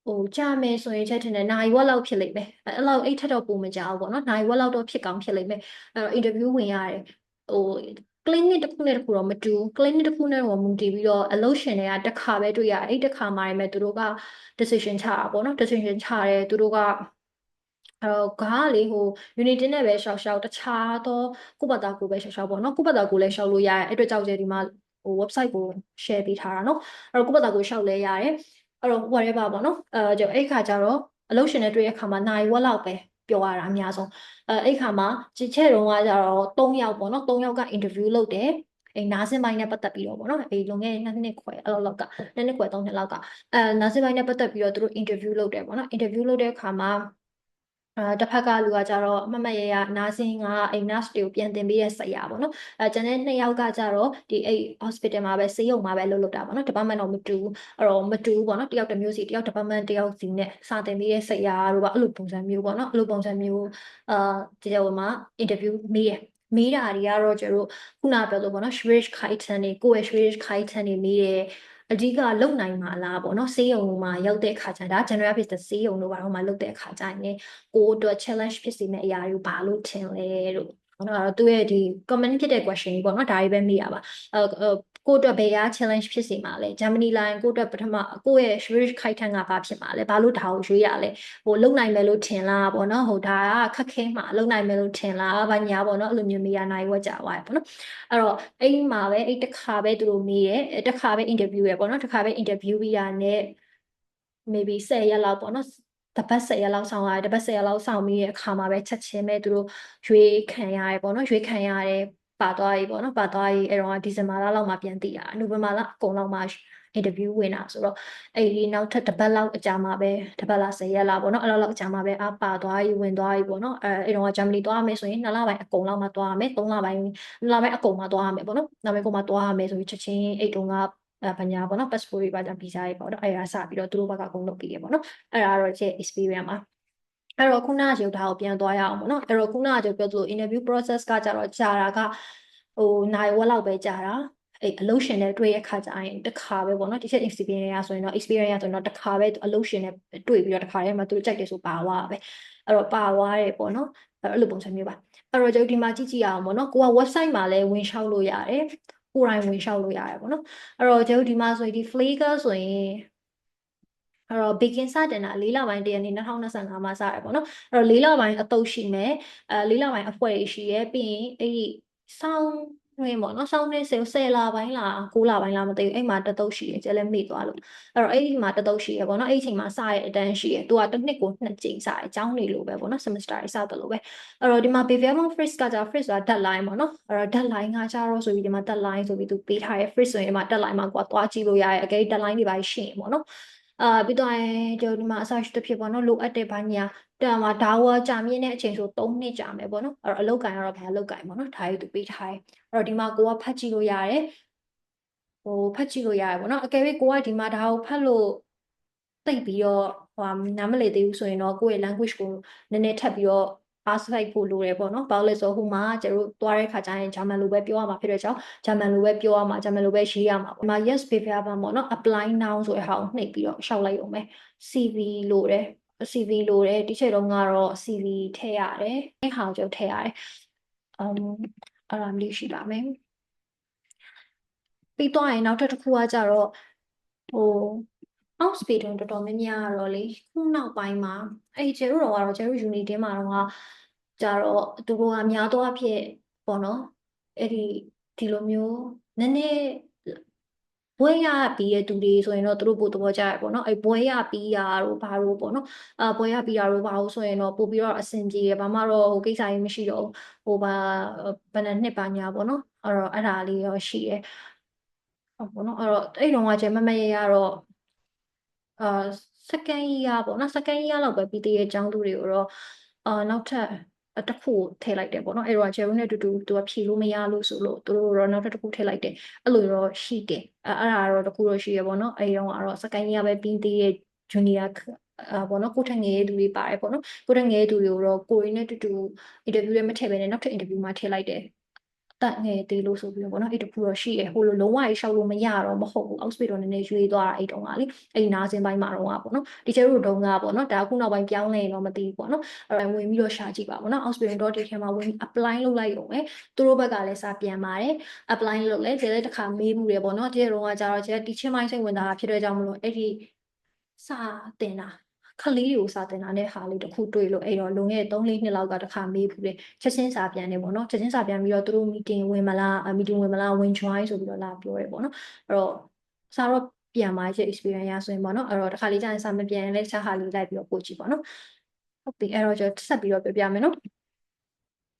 ဟိုကြာမယ်ဆိုရင်ချက်ထင်တယ်နိုင်ဝက်လောက်ဖြစ်လိမ့်မယ်အဲ့လောက်အိတ်ထက်တော့ပုံမကြဘူးပေါ့နော်နိုင်ဝက်လောက်တော့ဖြစ်ကောင်းဖြစ်လိမ့်မယ်အဲ့တော့အင်တာဗျူးဝင်ရတယ်ဟို clinic တစ်ခုနဲ့တစ်ခုတော့မတူ clinic တစ်ခုနဲ့တော့မူတည်ပြီးတော့အလုပ်ရှင်တွေကတစ်ခါပဲတွေ့ရအဲ့တစ်ခါမှရမယ်သူတို့က decision ချတာပေါ့နော် decision ချတယ်သူတို့က အဲ့တော့ကားလေဟို unity နဲ့ပဲရှောက်ရှောက်တခြားသောကုပတာကိုပဲရှောက်ရှောက်ပေါ့နော်ကုပတာကိုလည်းရှောက်လို့ရတယ်အဲ့အတွက်ကြောင့်ကျဒီမှာဟို website ကို share ပေးထားတာနော်အဲ့တော့ကုပတာကိုရှောက်လဲရတယ်အဲ့တော့ whatever ပေါ့နော်အဲကြောင့်အဲ့ခါကျတော့အလုပ်ရှင်နဲ့တွေ့ရအခါမှာနိုင်ဝက်လောက်ပဲပြောရတာအများဆုံးအဲအဲ့ခါမှာချစ်ချက်တုန်းကကျတော့၃ယောက်ပေါ့နော်၃ယောက်က interview လုပ်တယ်အဲနားစင်ပိုင်းနဲ့ပတ်သက်ပြီးတော့ပေါ့နော်အဲလွန်ခဲ့တဲ့နှစ်နှစ်ခွဲအဲ့လိုလောက်ကနှစ်နှစ်ခွဲသုံးနှစ်လောက်ကအဲနားစင်ပိုင်းနဲ့ပတ်သက်ပြီးတော့သူတို့ interview လုပ်တယ်ပေါ့နော် interview လုပ်တဲ့အခါမှာ အာတစ်ဖက်ကလူကကြတော့အမမရရနာစင်းကအိမ် nurse တွေကိုပြန်တင်ပေးတဲ့ဆရာပေါ့နော်အဲကျန်တဲ့နှစ်ယောက်ကကြတော့ဒီအိ hospital မှာပဲဆေးရုံမှာပဲလုပ်လုပ်တာပေါ့နော် department တော့မတူဘူးအဲ့တော့မတူဘူးပေါ့နော်တယောက်တစ်မျိုးစီတယောက် department တယောက်စီနဲ့စာတင်ပေးတဲ့ဆရာတို့ပါအဲ့လိုပုံစံမျိုးပေါ့နော်အဲ့လိုပုံစံမျိုးအာဒီတော့မှာ interview မေးရမေးတာတွေကတော့ကျတို့ခုနပြောလို့ပေါ့နော် Swedish Kaizen တွေကိုယ့်ရဲ့ Swedish Kaizen တွေမေးတယ် အဓိကလုံနိုင်မှာလားပေါ့နော်ဆေးရုံမှာရောက်တဲ့အခါကျရင်ဒါ general business ဆေးရုံတို့ဘာလို့မှလုပ်တဲ့အခါကျရင်ကိုအတွက် challenge ဖြစ်စေမယ့်အရာတွေဘာလို့ထင်လဲလို့ဟုတ်တော့သူရဲ့ဒီ comment ဖြစ်တဲ့ question ကြီးပေါ့နော်ဒါတွေပဲမေးရပါအဲ ကိုအတွက်ဘယ်ရာ challenge ဖြစ်စေမှာလဲဂျာမနီလိုင်းကိုအတွက်ပထမကိုယ့်ရဲ့ Swedish ခိုက်ထန်ကဘာဖြစ်မှာလဲဘာလို့ဒါကိုရွေးရလဲဟိုလုံနိုင်မယ်လို့ထင်လားပေါ့နော်ဟိုဒါကခက်ခဲမှာလုံနိုင်မယ်လို့ထင်လားဘာညာပေါ့နော်အဲ့လိုမျိုးမေးရနိုင်ဝက်ကြသွားရပေါ့နော်အဲ့တော့အိမ်မှာပဲအဲ့တစ်ခါပဲသူတို့မေးရဲတစ်ခါပဲ interview ရပေါ့နော်တစ်ခါပဲ interview ပြီးတာနဲ့ maybe 10ရက်လောက်ပေါ့နော်တပတ်10ရက်လောက်ဆောင်ရတယ်တပတ်10ရက်လောက်ဆောင်ပြီးတဲ့အခါမှာပဲချက်ချင်းပဲသူတို့ရွေးခံရတယ်ပေါ့နော်ရွေးခံရတယ် ပါသွားပြီပေါ့နော်ပါသွားပြီအဲ့တော့ဒီဇင်ဘာလလောက်မှပြန်သိရနိုဝင်ဘာလအကုန်လောက်မှအင်တာဗျူးဝင်တာဆိုတော့အဲ့ဒီနောက်ထပ်တစ်ပတ်လောက်အကြာမှာပဲတစ်ပတ်လား10ရက်လောက်ပေါ့နော်အဲ့လောက်လောက်အကြာမှာပဲအပါသွားပြီဝင်သွားပြီပေါ့နော်အဲအဲ့တော့ဂျာမနီသွားမယ်ဆိုရင်2လပိုင်းအကုန်လောက်မှသွားရမယ်3လပိုင်း2လပိုင်းအကုန်မှသွားရမယ်ပေါ့နော်နောက်ပိုင်းကုန်မှသွားရမယ်ဆိုပြီးချက်ချင်းအဲ့တုန်းကအဲပညာပေါ့နော် passport တွေပါကြ visa တွေပေါ့နော်အဲ့ဒါစပြီးတော့သူတို့ဘက်ကအကုန်လုပ်ပြီးရပေါ့နော်အဲ့ဒါတော့ကျ experience ပါ အဲ့တော့ခုနကရုပ်ထားကိုပြန်သွားရအောင်ပေါ့နော်အဲ့တော့ခုနကကျွန်တော်ပြောသလို interview process ကကြတော့ကြာတာကဟိုနိုင်ဝက်လောက်ပဲကြာတာအဲ့အလုပ်ရှင်နဲ့တွေ့ရခါကြရင်တစ်ခါပဲပေါ့နော်ဒီချက် experience ရဆိုရင်တော့ experience ရဆိုရင်တော့တစ်ခါပဲအလုပ်ရှင်နဲ့တွေ့ပြီးတော့တစ်ခါတည်းမှာသူတို့ကြိုက်တယ်ဆိုပါသွားပဲအဲ့တော့ပါသွားတယ်ပေါ့နော်အဲ့လိုပုံစံမျိုးပါအဲ့တော့ကျွန်တော်ဒီမှာကြည့်ကြည့်ရအောင်ပေါ့နော်ကိုက website မှာလည်းဝင်လျှောက်လို့ရတယ်ကိုယ်တိုင်ဝင်လျှောက်လို့ရတယ်ပေါ့နော်အဲ့တော့ကျွန်တော်ဒီမှာဆိုရင်ဒီ Flickr ဆိုရင် အဲ့တော့ begin စတင်တာ၄လပိုင်းတရက်နေ့2025မှာစရပေါ့နော်အဲ့တော့၄လပိုင်းအတုပ်ရှိမယ်အဲ၄လပိုင်းအဖွဲရှိရဲပြီးရင်အဲ့ဒီစောင်းတွင်ပေါ့နော်စောင်းတွင်10 10လပိုင်းလား9လပိုင်းလားမသိဘူးအဲ့မှာတတုပ်ရှိရဲကျလည်းမိသွားလို့အဲ့တော့အဲ့ဒီမှာတတုပ်ရှိရဲပေါ့နော်အဲ့ဒီအချိန်မှာစရဲအတန်းရှိရဲသူကတစ်နှစ်ကိုနှစ်ကြိမ်စရဲအကြောင်းနေလို့ပဲပေါ့နော် semester စတယ်လို့ပဲအဲ့တော့ဒီမှာ behavior freeze ကကြာ freeze ဆိုတာ deadline ပေါ့နော်အဲ့တော့ deadline ကကြာတော့ဆိုပြီးဒီမှာ deadline ဆိုပြီးသူပေးထားရဲ freeze ဆိုရင်ဒီမှာ deadline မှာကိုကသွားကြည့်လို့ရရဲအကယ် deadline တွေပါရှိရင်ပေါ့နော် အာပြီးတော့ကျွန်တော်ဒီမှာ search တစ်ဖြစ်ပေါ့နော်လိုအပ်တဲ့ဘာညာတာမှာဒါဝကြာမြင့်တဲ့အချိန်ဆို3နှစ်ကြာမယ်ပေါ့နော်အဲ့တော့အလုပ်ကန်ကတော့ဘာအလုပ်ကန်ပေါ့နော်ဒါကြီးသူပေးထားတယ်အဲ့တော့ဒီမှာကိုကဖတ်ကြည့်လို့ရတယ်ဟိုဖတ်ကြည့်လို့ရတယ်ပေါ့နော်အကယ်၍ကိုကဒီမှာဒါကိုဖတ်လို့သိပြီးတော့ဟိုနားမလည်သေးဘူးဆိုရင်တော့ကိုယ့်ရဲ့ language ကိုနည်းနည်းထပ်ပြီးတော့ pass လိုက်ဖို့လိုတယ်ပေါ့နော်။ဘာလို့လဲဆိုတော့ဟိုမှာကျတို့သွားတဲ့ခါကျရင်ဂျာမန်လိုပဲပြောရမှာဖြစ်တဲ့ကြောင့်ဂျာမန်လိုပဲပြောရမှာဂျာမန်လိုပဲရေးရမှာပေါ့။ဒီမှာ yes behavior ပေါ့နော် apply now ဆိုတဲ့ဟာကိုနှိပ်ပြီးတော့ရှောက်လိုက်အောင်ပဲ။ CV လိုတယ်။ CV လိုတယ်ဒီချက်တော့ကတော့ CV ထည့်ရတယ်။အဲ့ဟာကိုကျထည့်ရတယ်။ um အဲ့ဒါမျိုးရှိပါမယ်။ပြီးတော့ရင်နောက်ထပ်တစ်ခုကကြတော့ဟို out speed တော်တော်များများကတော့လေခုနောက်ပိုင်းမှာအဲ့ကျတို့တော့ကတော့ကျတို့ unity မှာတော့ကြတော့သူတို့ကများသောအားဖြင့်ပေါ့နော်အဲ့ဒီဒီလိုမျိုးနည်းနည်းဘွဲရပြီးတဲ့သူတွေဆိုရင်တော့သူတို့ပို့သဘောကျရပေါ့နော်အဲ့ဘွဲရပြီးရတို့ဘာလို့ပေါ့နော်အာဘွဲရပြီးရတို့ဘာလို့ဆိုရင်တော့ပို့ပြီးတော့အဆင်ပြေတယ်ဘာမှတော့ဟိုကိစ္စကြီးမရှိတော့ဟိုဘာဘယ်နှစ်နှစ်ပါညာပေါ့နော်အဲ့တော့အဲ့ဒါလေးရောရှိတယ်ဟုတ်ပေါ့နော်အဲ့တော့အဲ့တော့ကကျမမရရတော့ အာ second year ပေါ့နော် second year လောက်ပဲပြီးသေးရဲ့အကြောင်းသူတွေကိုတော့အာနောက်ထပ်တစ်ခုထည့်လိုက်တယ်ပေါ့နော်အဲ့တော့ဂျယ်ရိုနဲ့တူတူသူကဖြေလို့မရလို့ဆိုလို့သူတို့တော့နောက်ထပ်တစ်ခုထည့်လိုက်တယ်အဲ့လိုတော့ရှိတယ်အဲ့အဲ့ဒါတော့တစ်ခုတော့ရှိရပေါ့နော်အဲ့တော့ကတော့ second year ပဲပြီးသေးရဲ့ junior အာပေါ့နော်ကိုထက်ငယ်တဲ့သူတွေပါတယ်ပေါ့နော်ကိုထက်ငယ်တဲ့သူတွေကိုတော့ကိုရင်းနဲ့တူတူ interview လည်းမထည့်ဘဲနဲ့နောက်ထပ် interview မှာထည့်လိုက်တယ် တက်ငယ်သေးလို့ဆိုပြီးတော့ပေါ့နော်အဲ့တခုတော့ရှိတယ်ဟိုလိုလုံးဝရေရှောက်လို့မရတော့မဟုတ်ဘူးအောက်စပီတော့နည်းနည်းရွေးသွားတာအဲ့တုန်းကလေအဲ့နာစင်ပိုင်းမှာတော့ပေါ့နော်ဒီကျတို့တုန်းကပေါ့နော်ဒါအခုနောက်ပိုင်းပြောင်းလဲရင်တော့မသိဘူးပေါ့နော်အဲ့ဝင်ပြီးတော့ရှာကြည့်ပါပေါ့နော်အောက်စပီတော့ဒီထဲမှာဝင် apply လုပ်လိုက်ရုံပဲသူတို့ဘက်ကလည်းစာပြန်ပါတယ် apply လုပ်လဲဒီလည်းတစ်ခါမေးမှုတယ်ပေါ့နော်ဒီတုန်းကကြတော့ကျ teaching mind စိတ်ဝင်တာဖြစ်တဲ့ကြောင့်မလို့အဲ့ဒီစာတင်တာ ခလေးတွေကိုစာတင်တာနဲ့ဟာလေးတစ်ခုတွေ့လို့အဲ့တော့လွန်ခဲ့တဲ့3-4နှစ်လောက်ကတစ်ခါမေးဘူးလေချက်ချင်းစာပြန်နေပေါ့နော်ချက်ချင်းစာပြန်ပြီးတော့သူတို့ meeting ဝင်မလား meeting ဝင်မလားဝင် join ဆိုပြီးတော့လာပြောရဲပေါ့နော်အဲ့တော့စာတော့ပြန်มาရဲ့ experience ရဆိုရင်ပေါ့နော်အဲ့တော့တစ်ခါလေးကြာရင်စာမပြန်ရင်လည်းချက်ဟာလေးလိုက်ပြီးတော့ပို့ကြည့်ပေါ့နော်ဟုတ်ပြီအဲ့တော့ကျွန်တော်ဆက်ပြီးတော့ပြောပြမယ်နော်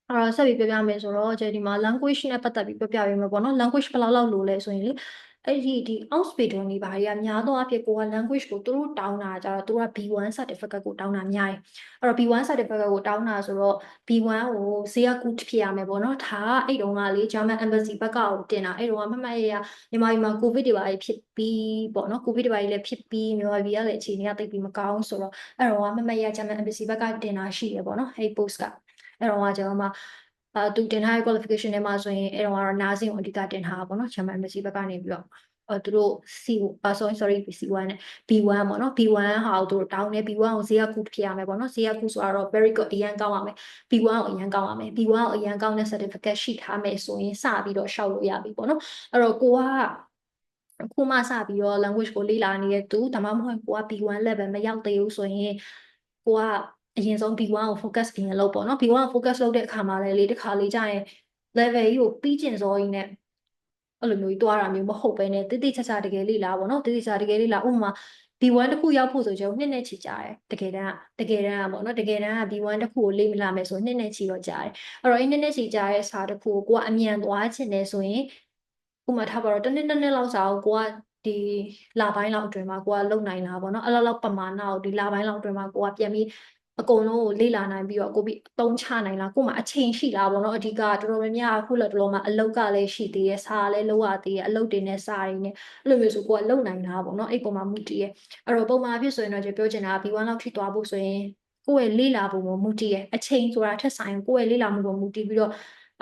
အဲ့တော့ဆက်ပြီးပြောပြမယ်ဆိုတော့ကျွန်တော်ဒီမှာ language နဲ့ပတ်သက်ပြီးပြောပြပေးမယ်ပေါ့နော် language ဘယ်လောက်လောက်လိုလဲဆိုရင်လေ အဲ့ဒီဒီ Outspeedon တွေဘာတွေကများသောအားဖြင့်ကိုက language ကိုသူတို့တောင်းတာကြတော့သူက B1 certificate ကိုတောင်းတာများတယ်အဲ့တော့ B1 certificate ကိုတောင်းတာဆိုတော့ B1 ကိုဇေယကူဖြစ်ရမယ်ပေါ့နော်ဒါကအဲ့တုန်းကလေ German embassy ဘက်ကကိုတင်တာအဲ့တုန်းကမမှတ်ရရမြန်မာပြည်မှာ covid တွေပါဖြစ်ပြီးပေါ့နော် covid တွေပါလည်းဖြစ်ပြီးမြန်မာပြည်ကလည်းအခြေအနေကတိတ်ပြီးမကောင်းဆိုတော့အဲ့တုန်းကမမှတ်ရ German embassy ဘက်ကတင်တာရှိရပေါ့နော်အဲ့ post ကအဲ့တုန်းကကျွန်တော်မှ အာသူတင်ထားတဲ့ qualification ထဲမှာဆိုရင်အဲ့တော့ကတော့ nursing ကိုအဓိကတင်ထားတာပေါ့နော် German embassy ဘက်ကနေပြီးတော့အဲသူတို့ C အာ sorry sorry C1 နဲ့ B1 ပေါ့နော် B1 ဟာကိုသူတို့တောင်းနေ B1 ကိုဈေးရခုဖြစ်ရမယ်ပေါ့နော်ဈေးရခုဆိုတော့ very good အရန်ကောင်းရမယ် B1 ကိုအရန်ကောင်းရမယ် B1 ကိုအရန်ကောင်းတဲ့ certificate ရှိထားမယ်ဆိုရင်စပြီးတော့ရှောက်လို့ရပြီပေါ့နော်အဲ့တော့ကိုကအခုမှစပြီးတော့ language ကိုလေ့လာနေတဲ့သူဒါမှမဟုတ်ကိုက B1 level မရောက်သေးဘူးဆိုရင်ကိုက အရင်ဆုံး B1 ကို focus ပြင်လုပ်ပေါ့နော် B1 ကို focus လုပ်တဲ့အခါမှာလည်းလေတစ်ခါလေးကြာရင် level ကြီးကိုပြီးကျင်စောကြီးနဲ့အဲ့လိုမျိုးကြီးတွားတာမျိုးမဟုတ်ပဲနဲ့တိတိကျကျတကယ်လေ့လာပေါ့နော်တိတိကျတကယ်လေ့လာဥပမာ B1 တစ်ခုရောက်ဖို့ဆိုကျွန်တော်နှစ်နဲ့ချီကြာတယ်တကယ်တမ်းတကယ်တမ်းပေါ့နော်တကယ်တမ်းက B1 တစ်ခုကိုလေ့မလာမယ်ဆိုနှစ်နဲ့ချီတော့ကြာတယ်အဲ့တော့အဲ့နှစ်နဲ့ချီကြာတဲ့စာတစ်ခုကိုကိုကအမြန်သွားချင်တယ်ဆိုရင်ဥပမာထားပါတော့တစ်နှစ်တစ်နှစ်လောက်စာကိုကိုကဒီလပိုင်းလောက်အတွင်းမှာကိုကလုံနိုင်တာပေါ့နော်အဲ့လောက်လောက်ပမာဏကိုဒီလပိုင်းလောက်အတွင်းမှာကိုကပြန်ပြီး အကုန်လုံးကိုလေ့လာနိုင်ပြီးတော့ကိုပြီးအသုံးချနိုင်လားကို့မှာအချိန်ရှိလားပေါ့နော်အဓိကတော်တော်များများအခုလက်တလုံးမှာအလုတ်ကလည်းရှိသေးရဲ့စာလည်းလုပ်ရသေးရဲ့အလုတ်တွေနဲ့စာတွေနဲ့အဲ့လိုမျိုးဆိုကိုကလုံနိုင်လားပေါ့နော်အဲ့ပုံမှာမူတည်ရဲ့အဲ့တော့ပုံမှန်အဖြစ်ဆိုရင်တော့ကျွန်တော်ပြောချင်တာ B1 လောက်ထိသွားဖို့ဆိုရင်ကိုယ့်ရဲ့လေ့လာပုံပေါ်မူတည်ရဲ့အချိန်ဆိုတာထက်ဆိုင်ကိုယ့်ရဲ့လေ့လာမှုပေါ်မူတည်ပြီးတော့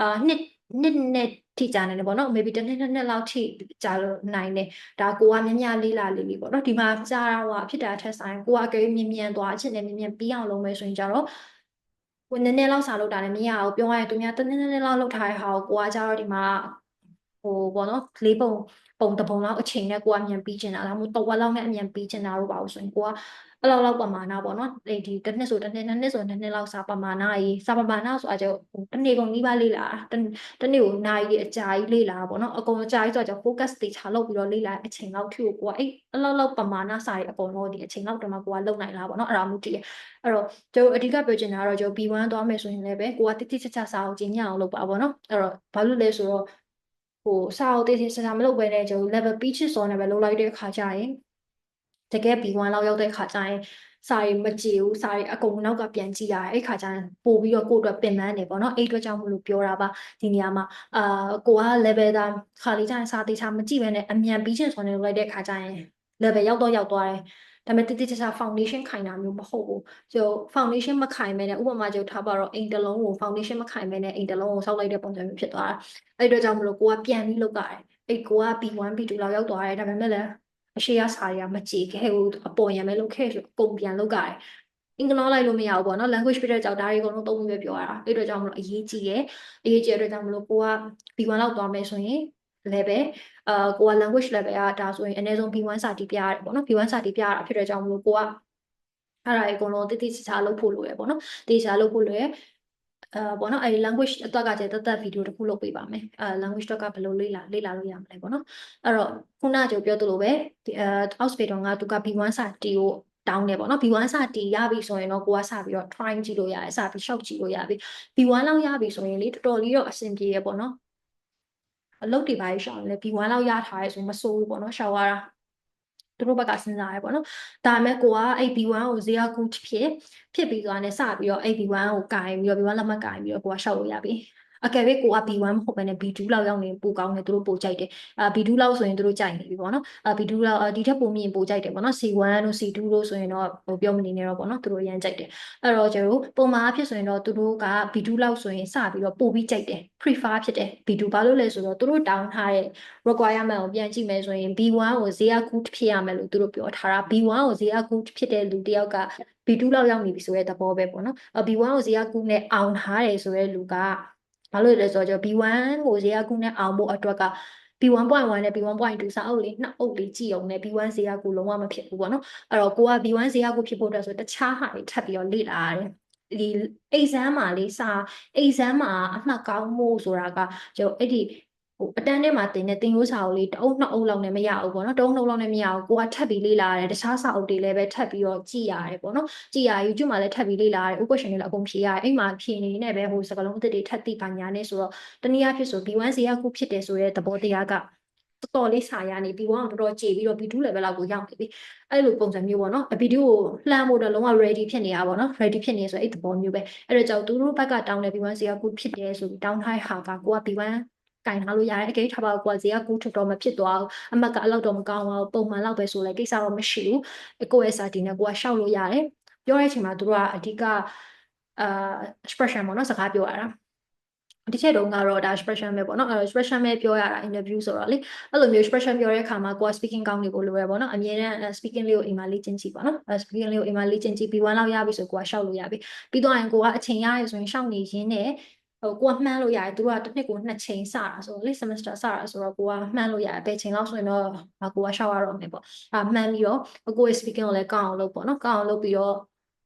အာနှစ် နှစ်နဲ့ထိကြာနေတယ်ပေါ့နော် maybe တစ်နှစ်နှစ်နှစ်လောက်ထိကြာလို့နိုင်တယ်ဒါကိုကများများလေးလာလေးလေးပေါ့နော်ဒီမှာကြာတာဟိုဖြစ်တာထက်ဆိုင်ကိုကကြိမြင်မြန်သွားအချက်နဲ့မြင်မြန်ပြီးအောင်လုပ်မယ်ဆိုရင်ကြတော့ကိုနည်းနည်းလောက်စာလုပ်တာလည်းမရဘူးပြောရရင်သူများတနည်းနည်းနည်းလောက်လုပ်ထားတဲ့ဟာကိုကိုကကြတော့ဒီမှာဟိုပေါ့နော်လေးပုံပုံတစ်ပုံလောက်အချိန်နဲ့ကိုကအမြန်ပြီးချင်တာလားမဟုတ်တော့ဝက်လောက်နဲ့အမြန်ပြီးချင်တာတို့ပါလို့ဆိုရင်ကိုက အဲ့လောက်လောက်ပမာဏပေါ့နော်ဒီဒီတစ်နှစ်ဆိုတစ်နှစ်နှစ်နှစ်ဆိုနှစ်နှစ်လောက်စာပမာဏကြီးစာပမာဏဆိုအကျဟိုတစ်နေ့ကုန်ကြီးပါလေ့လာတာတစ်နေ့ကိုနာရီအကြာကြီးလေ့လာပေါ့နော်အကုန်အကြာကြီးဆိုတော့ focus တေချာလုပ်ပြီးတော့လေ့လာအချိန်လောက်ထိကိုကိုကအဲ့အဲ့လောက်လောက်ပမာဏစာတွေအကုန်လုံးဒီအချိန်လောက်တည်းမှာကိုကလုံနိုင်လားပေါ့နော်အဲ့ဒါမှမသိရအဲ့တော့ကျွန်တော်အဓိကပြောချင်တာကတော့ကျွန်တော် B1 သွားမယ်ဆိုရင်လည်းပဲကိုကတိတိကျကျစာအောင်ကျင်းညအောင်လုပ်ပါပေါ့နော်အဲ့တော့ဘာလို့လဲဆိုတော့ဟိုစာအုပ်တေးသေးစာမလုပ်ဘဲနဲ့ကျွန်တော် level B ချစ်စောနဲ့ပဲလုပ်လိုက်တဲ့အခါကျရင် တကယ် B1 လောက်ရောက်တဲ့အခါကျရင်စာရီမကြည့်ဘူးစာရီအကုန်နောက်ကပြန်ကြည့်ရတယ်အဲ့ခါကျရင်ပို့ပြီးတော့ကိုယ့်အတွက်ပင်ပန်းနေပေါ့နော်အဲ့အတွက်ကြောင့်မလို့ပြောတာပါဒီနေရာမှာအာကိုက level သားခါလေးကျရင်စာတေချာမကြည့်ဘဲနဲ့အမြန်ပြီးချင်ဆိုနေလိုက်တဲ့ခါကျရင် level ရောက်တော့ရောက်သွားတယ်ဒါပေမဲ့တိတိကျကျ foundation ခိုင်တာမျိုးမဟုတ်ဘူးကျို foundation မခိုင်မဲနဲ့ဥပမာကျိုထားပါတော့အိမ်တစ်လုံးကို foundation မခိုင်မဲနဲ့အိမ်တစ်လုံးကိုစောက်လိုက်တဲ့ပုံစံမျိုးဖြစ်သွားတာအဲ့အတွက်ကြောင့်မလို့ကိုကပြန်ပြီးလုပ်ရတယ်အဲ့ကိုက B1 B2 လောက်ရောက်သွားတယ်ဒါပေမဲ့လည်း အရှိရစာတွေကမကြည့်ခဲ့ဘူးအပေါ်ရံပဲလုပ်ခဲ့ဆိုအကုန်ပြန်လုပ်ကြတယ်အင်္ဂလိပ်လိုက်လို့မရဘူးပေါ့နော် language ပြတဲ့ကြောင့်ဒါတွေအကုန်လုံးသုံးပြီးပဲပြောရတာအဲ့အတွက်ကြောင့်မလို့အရေးကြီးတယ်အရေးကြီးတဲ့အတွက်ကြောင့်မလို့ကိုက B1 လောက်သွားမယ်ဆိုရင် level အာကိုက language level ကဒါဆိုရင်အနည်းဆုံး B1 စာတီးပြရတယ်ပေါ့နော် B1 စာတီးပြရတာဖြစ်တဲ့ကြောင့်မလို့ကိုကအဲ့ဒါအကုန်လုံးတိတိကျကျလုပ်ဖို့လိုရပေါ့နော်တိကျလုပ်ဖို့လိုရ အာပေါ့နော်အဲ language အတွက်ကကျတက်တက်ဗီဒီယိုတစ်ခုလုပ်ပေးပါမယ်အဲ language အတွက်ကဘယ်လိုလေ့လာလေ့လာလို့ရမလဲပေါ့နော်အဲ့တော့ခုနကကျွန်တော်ပြောသလိုပဲအဲ Oxford ကသူက B1 စာတီကိုတောင်းတယ်ပေါ့နော် B1 စတီရပြီဆိုရင်တော့ကိုကစပြီးတော့ try ကြည့်လို့ရတယ်စပြီးရှောက်ကြည့်လို့ရပြီ B1 လောက်ရပြီဆိုရင်လေတော်တော်လေးတော့အဆင်ပြေရပေါ့နော်အလုပ်တွေပါရှောက်လဲ B1 လောက်ရထားရဲဆိုမစိုးဘူးပေါ့နော်ရှောက်ရတာ သူတို့ဘက်ကစဉ်းစားရဲပေါ့နော်ဒါပေမဲ့ကိုကအဲ့ B1 ကို zero good ဖြစ်ဖြစ်ပြီးသွားနဲ့စပြီးတော့အဲ့ B1 ကိုကင်ပြီးတော့ B1 လက်မှတ်ကင်ပြီးတော့ကိုကရှောက်လို့ရပြီ အကယ်၍ကိုက B1 မဟုတ်ဘဲနဲ့ B2 လောက်ရောက်နေပိုကောင်းတယ်သူတို့ပိုကြိုက်တယ်အာ B2 လောက်ဆိုရင်သူတို့ကြိုက်နေပြီပေါ့နော်အာ B2 လောက်ဒီထက်ပိုမြင့်ပိုကြိုက်တယ်ပေါ့နော် C1 တို့ C2 တို့ဆိုရင်တော့ဟိုပြောမနေနဲ့တော့ပေါ့နော်သူတို့အရင်ကြိုက်တယ်အဲ့တော့ကျတို့ပုံမှန်အဖြစ်ဆိုရင်တော့သူတို့က B2 လောက်ဆိုရင်စပြီးတော့ပိုပြီးကြိုက်တယ် prefer ဖြစ်တယ် B2 ဘာလို့လဲဆိုတော့သူတို့တောင်းထားတဲ့ requirement ကိုပြန်ကြည့်မယ်ဆိုရင် B1 ကို zero good ဖြစ်ရမယ်လို့သူတို့ပြောထားတာ B1 ကို zero good ဖြစ်တဲ့လူတယောက်က B2 လောက်ရောက်နေပြီဆိုတဲ့သဘောပဲပေါ့နော် B1 ကို zero good နဲ့အောင်ထားတယ်ဆိုတဲ့လူက ဘာလို့လဲဆိုတော့ B1 ကိုဇေယျကုနဲ့အောင်ဖို့အတွက်က B1.1 နဲ့ B1.2 စာအုပ်လေးနှစ်အုပ်လေးကြည့်အောင်နဲ့ B1 ဇေယျကုလုံးဝမဖြစ်ဘူးပေါ့နော်အဲ့တော့ကိုက B1 ဇေယျကုဖြစ်ဖို့အတွက်ဆိုတခြားဟာတွေထပ်ပြီးတော့လေ့လာရတယ်ဒီ exam မှာလေးစာ exam မှာအမှတ်ကောင်းမှုဆိုတာကကျွန်တော်အဲ့ဒီ ဟိုအတန်းထဲမှာတင်တဲ့တင်ရိုးစာအုပ်လေးတအုပ်နှစ်အုပ်လောက်နဲ့မရဘူးပေါ့နော်တအုပ်နှစ်အုပ်လောက်နဲ့မရဘူးကိုကထပ်ပြီးလေ့လာရတယ်တခြားစာအုပ်တွေလည်းပဲထပ်ပြီးတော့ကြည့်ရတယ်ပေါ့နော်ကြည့်ရ YouTube မှာလည်းထပ်ပြီးလေ့လာရတယ်ဥပ္ပရှင်တွေလည်းအကုန်ဖြေရတယ်အဲ့မှာဖြေနေနေပဲဟိုစကလုံးအသစ်တွေထပ်သိပါညာနဲ့ဆိုတော့တနည်းအားဖြင့်ဆို B1 ဇေယျခုဖြစ်တယ်ဆိုတဲ့သဘောတရားကတော်တော်လေးစာရနေ B1 ကိုတော်တော်ကြည်ပြီးတော့ B2 level လောက်ကိုရောက်နေပြီအဲ့လိုပုံစံမျိုးပေါ့နော် B2 ကိုလှမ်းဖို့တော့လုံးဝ ready ဖြစ်နေတာပေါ့နော် ready ဖြစ်နေဆိုအဲ့ဒီသဘောမျိုးပဲအဲ့တော့ကြောင့်သူတို့ဘက်ကတောင်းတယ် B1 ဇေယျခုဖြစ်တယ်ဆိုပြီးတောင်းထားတဲ့ဟာကကိုက B1 ကင်ထားလို့ရတယ်အကယ်ထားပါကွာဈေးကကူးထတော့မဖြစ်သွားဘူးအမတ်ကအလောက်တော့မကောင်းပါဘူးပုံမှန်လောက်ပဲဆိုလဲကိစ္စတော့မရှိဘူးကိုယ့်ရဲ့စာတီနဲ့ကိုကရှောက်လို့ရတယ်ပြောတဲ့အချိန်မှာသူတို့ကအဓိကအာ expression ပေါ့နော်စကားပြောရတာဒီချက်တုန်းကတော့ဒါ expression ပဲပေါ့နော်အဲ expression ပဲပြောရတာ interview ဆိုတော့လေအဲ့လိုမျိုး expression ပြောတဲ့အခါမှာကိုက speaking ကောင်းနေဖို့လိုရပေါ့နော်အမြဲတမ်း speaking လေးကိုအိမ်မှာလေ့ကျင့်ကြည့်ပေါ့နော် speaking လေးကိုအိမ်မှာလေ့ကျင့်ကြည့်ပြီး1လောက်ရပြီဆိုကိုကရှောက်လို့ရပြီပြီးတော့ရင်ကိုကအချိန်ရရဆိုရင်ရှောက်နေရင်းနဲ့ ဟိုကိုကမှန်းလို့ရတယ်သူတို့ကတစ်နှစ်ကိုနှစ်ချိန်စတာဆိုတော့လေ semester စတာဆိုတော့ကိုကမှန်းလို့ရတယ်ဘယ်ချိန်လောက်ဆိုရင်တော့ကိုကရှောက်ရတော့မယ်ပေါ့အဲမှန်းပြီးတော့ကိုရဲ့ speaking ကိုလည်းကောင်းအောင်လုပ်ပေါ့နော်ကောင်းအောင်လုပ်ပြီးတော့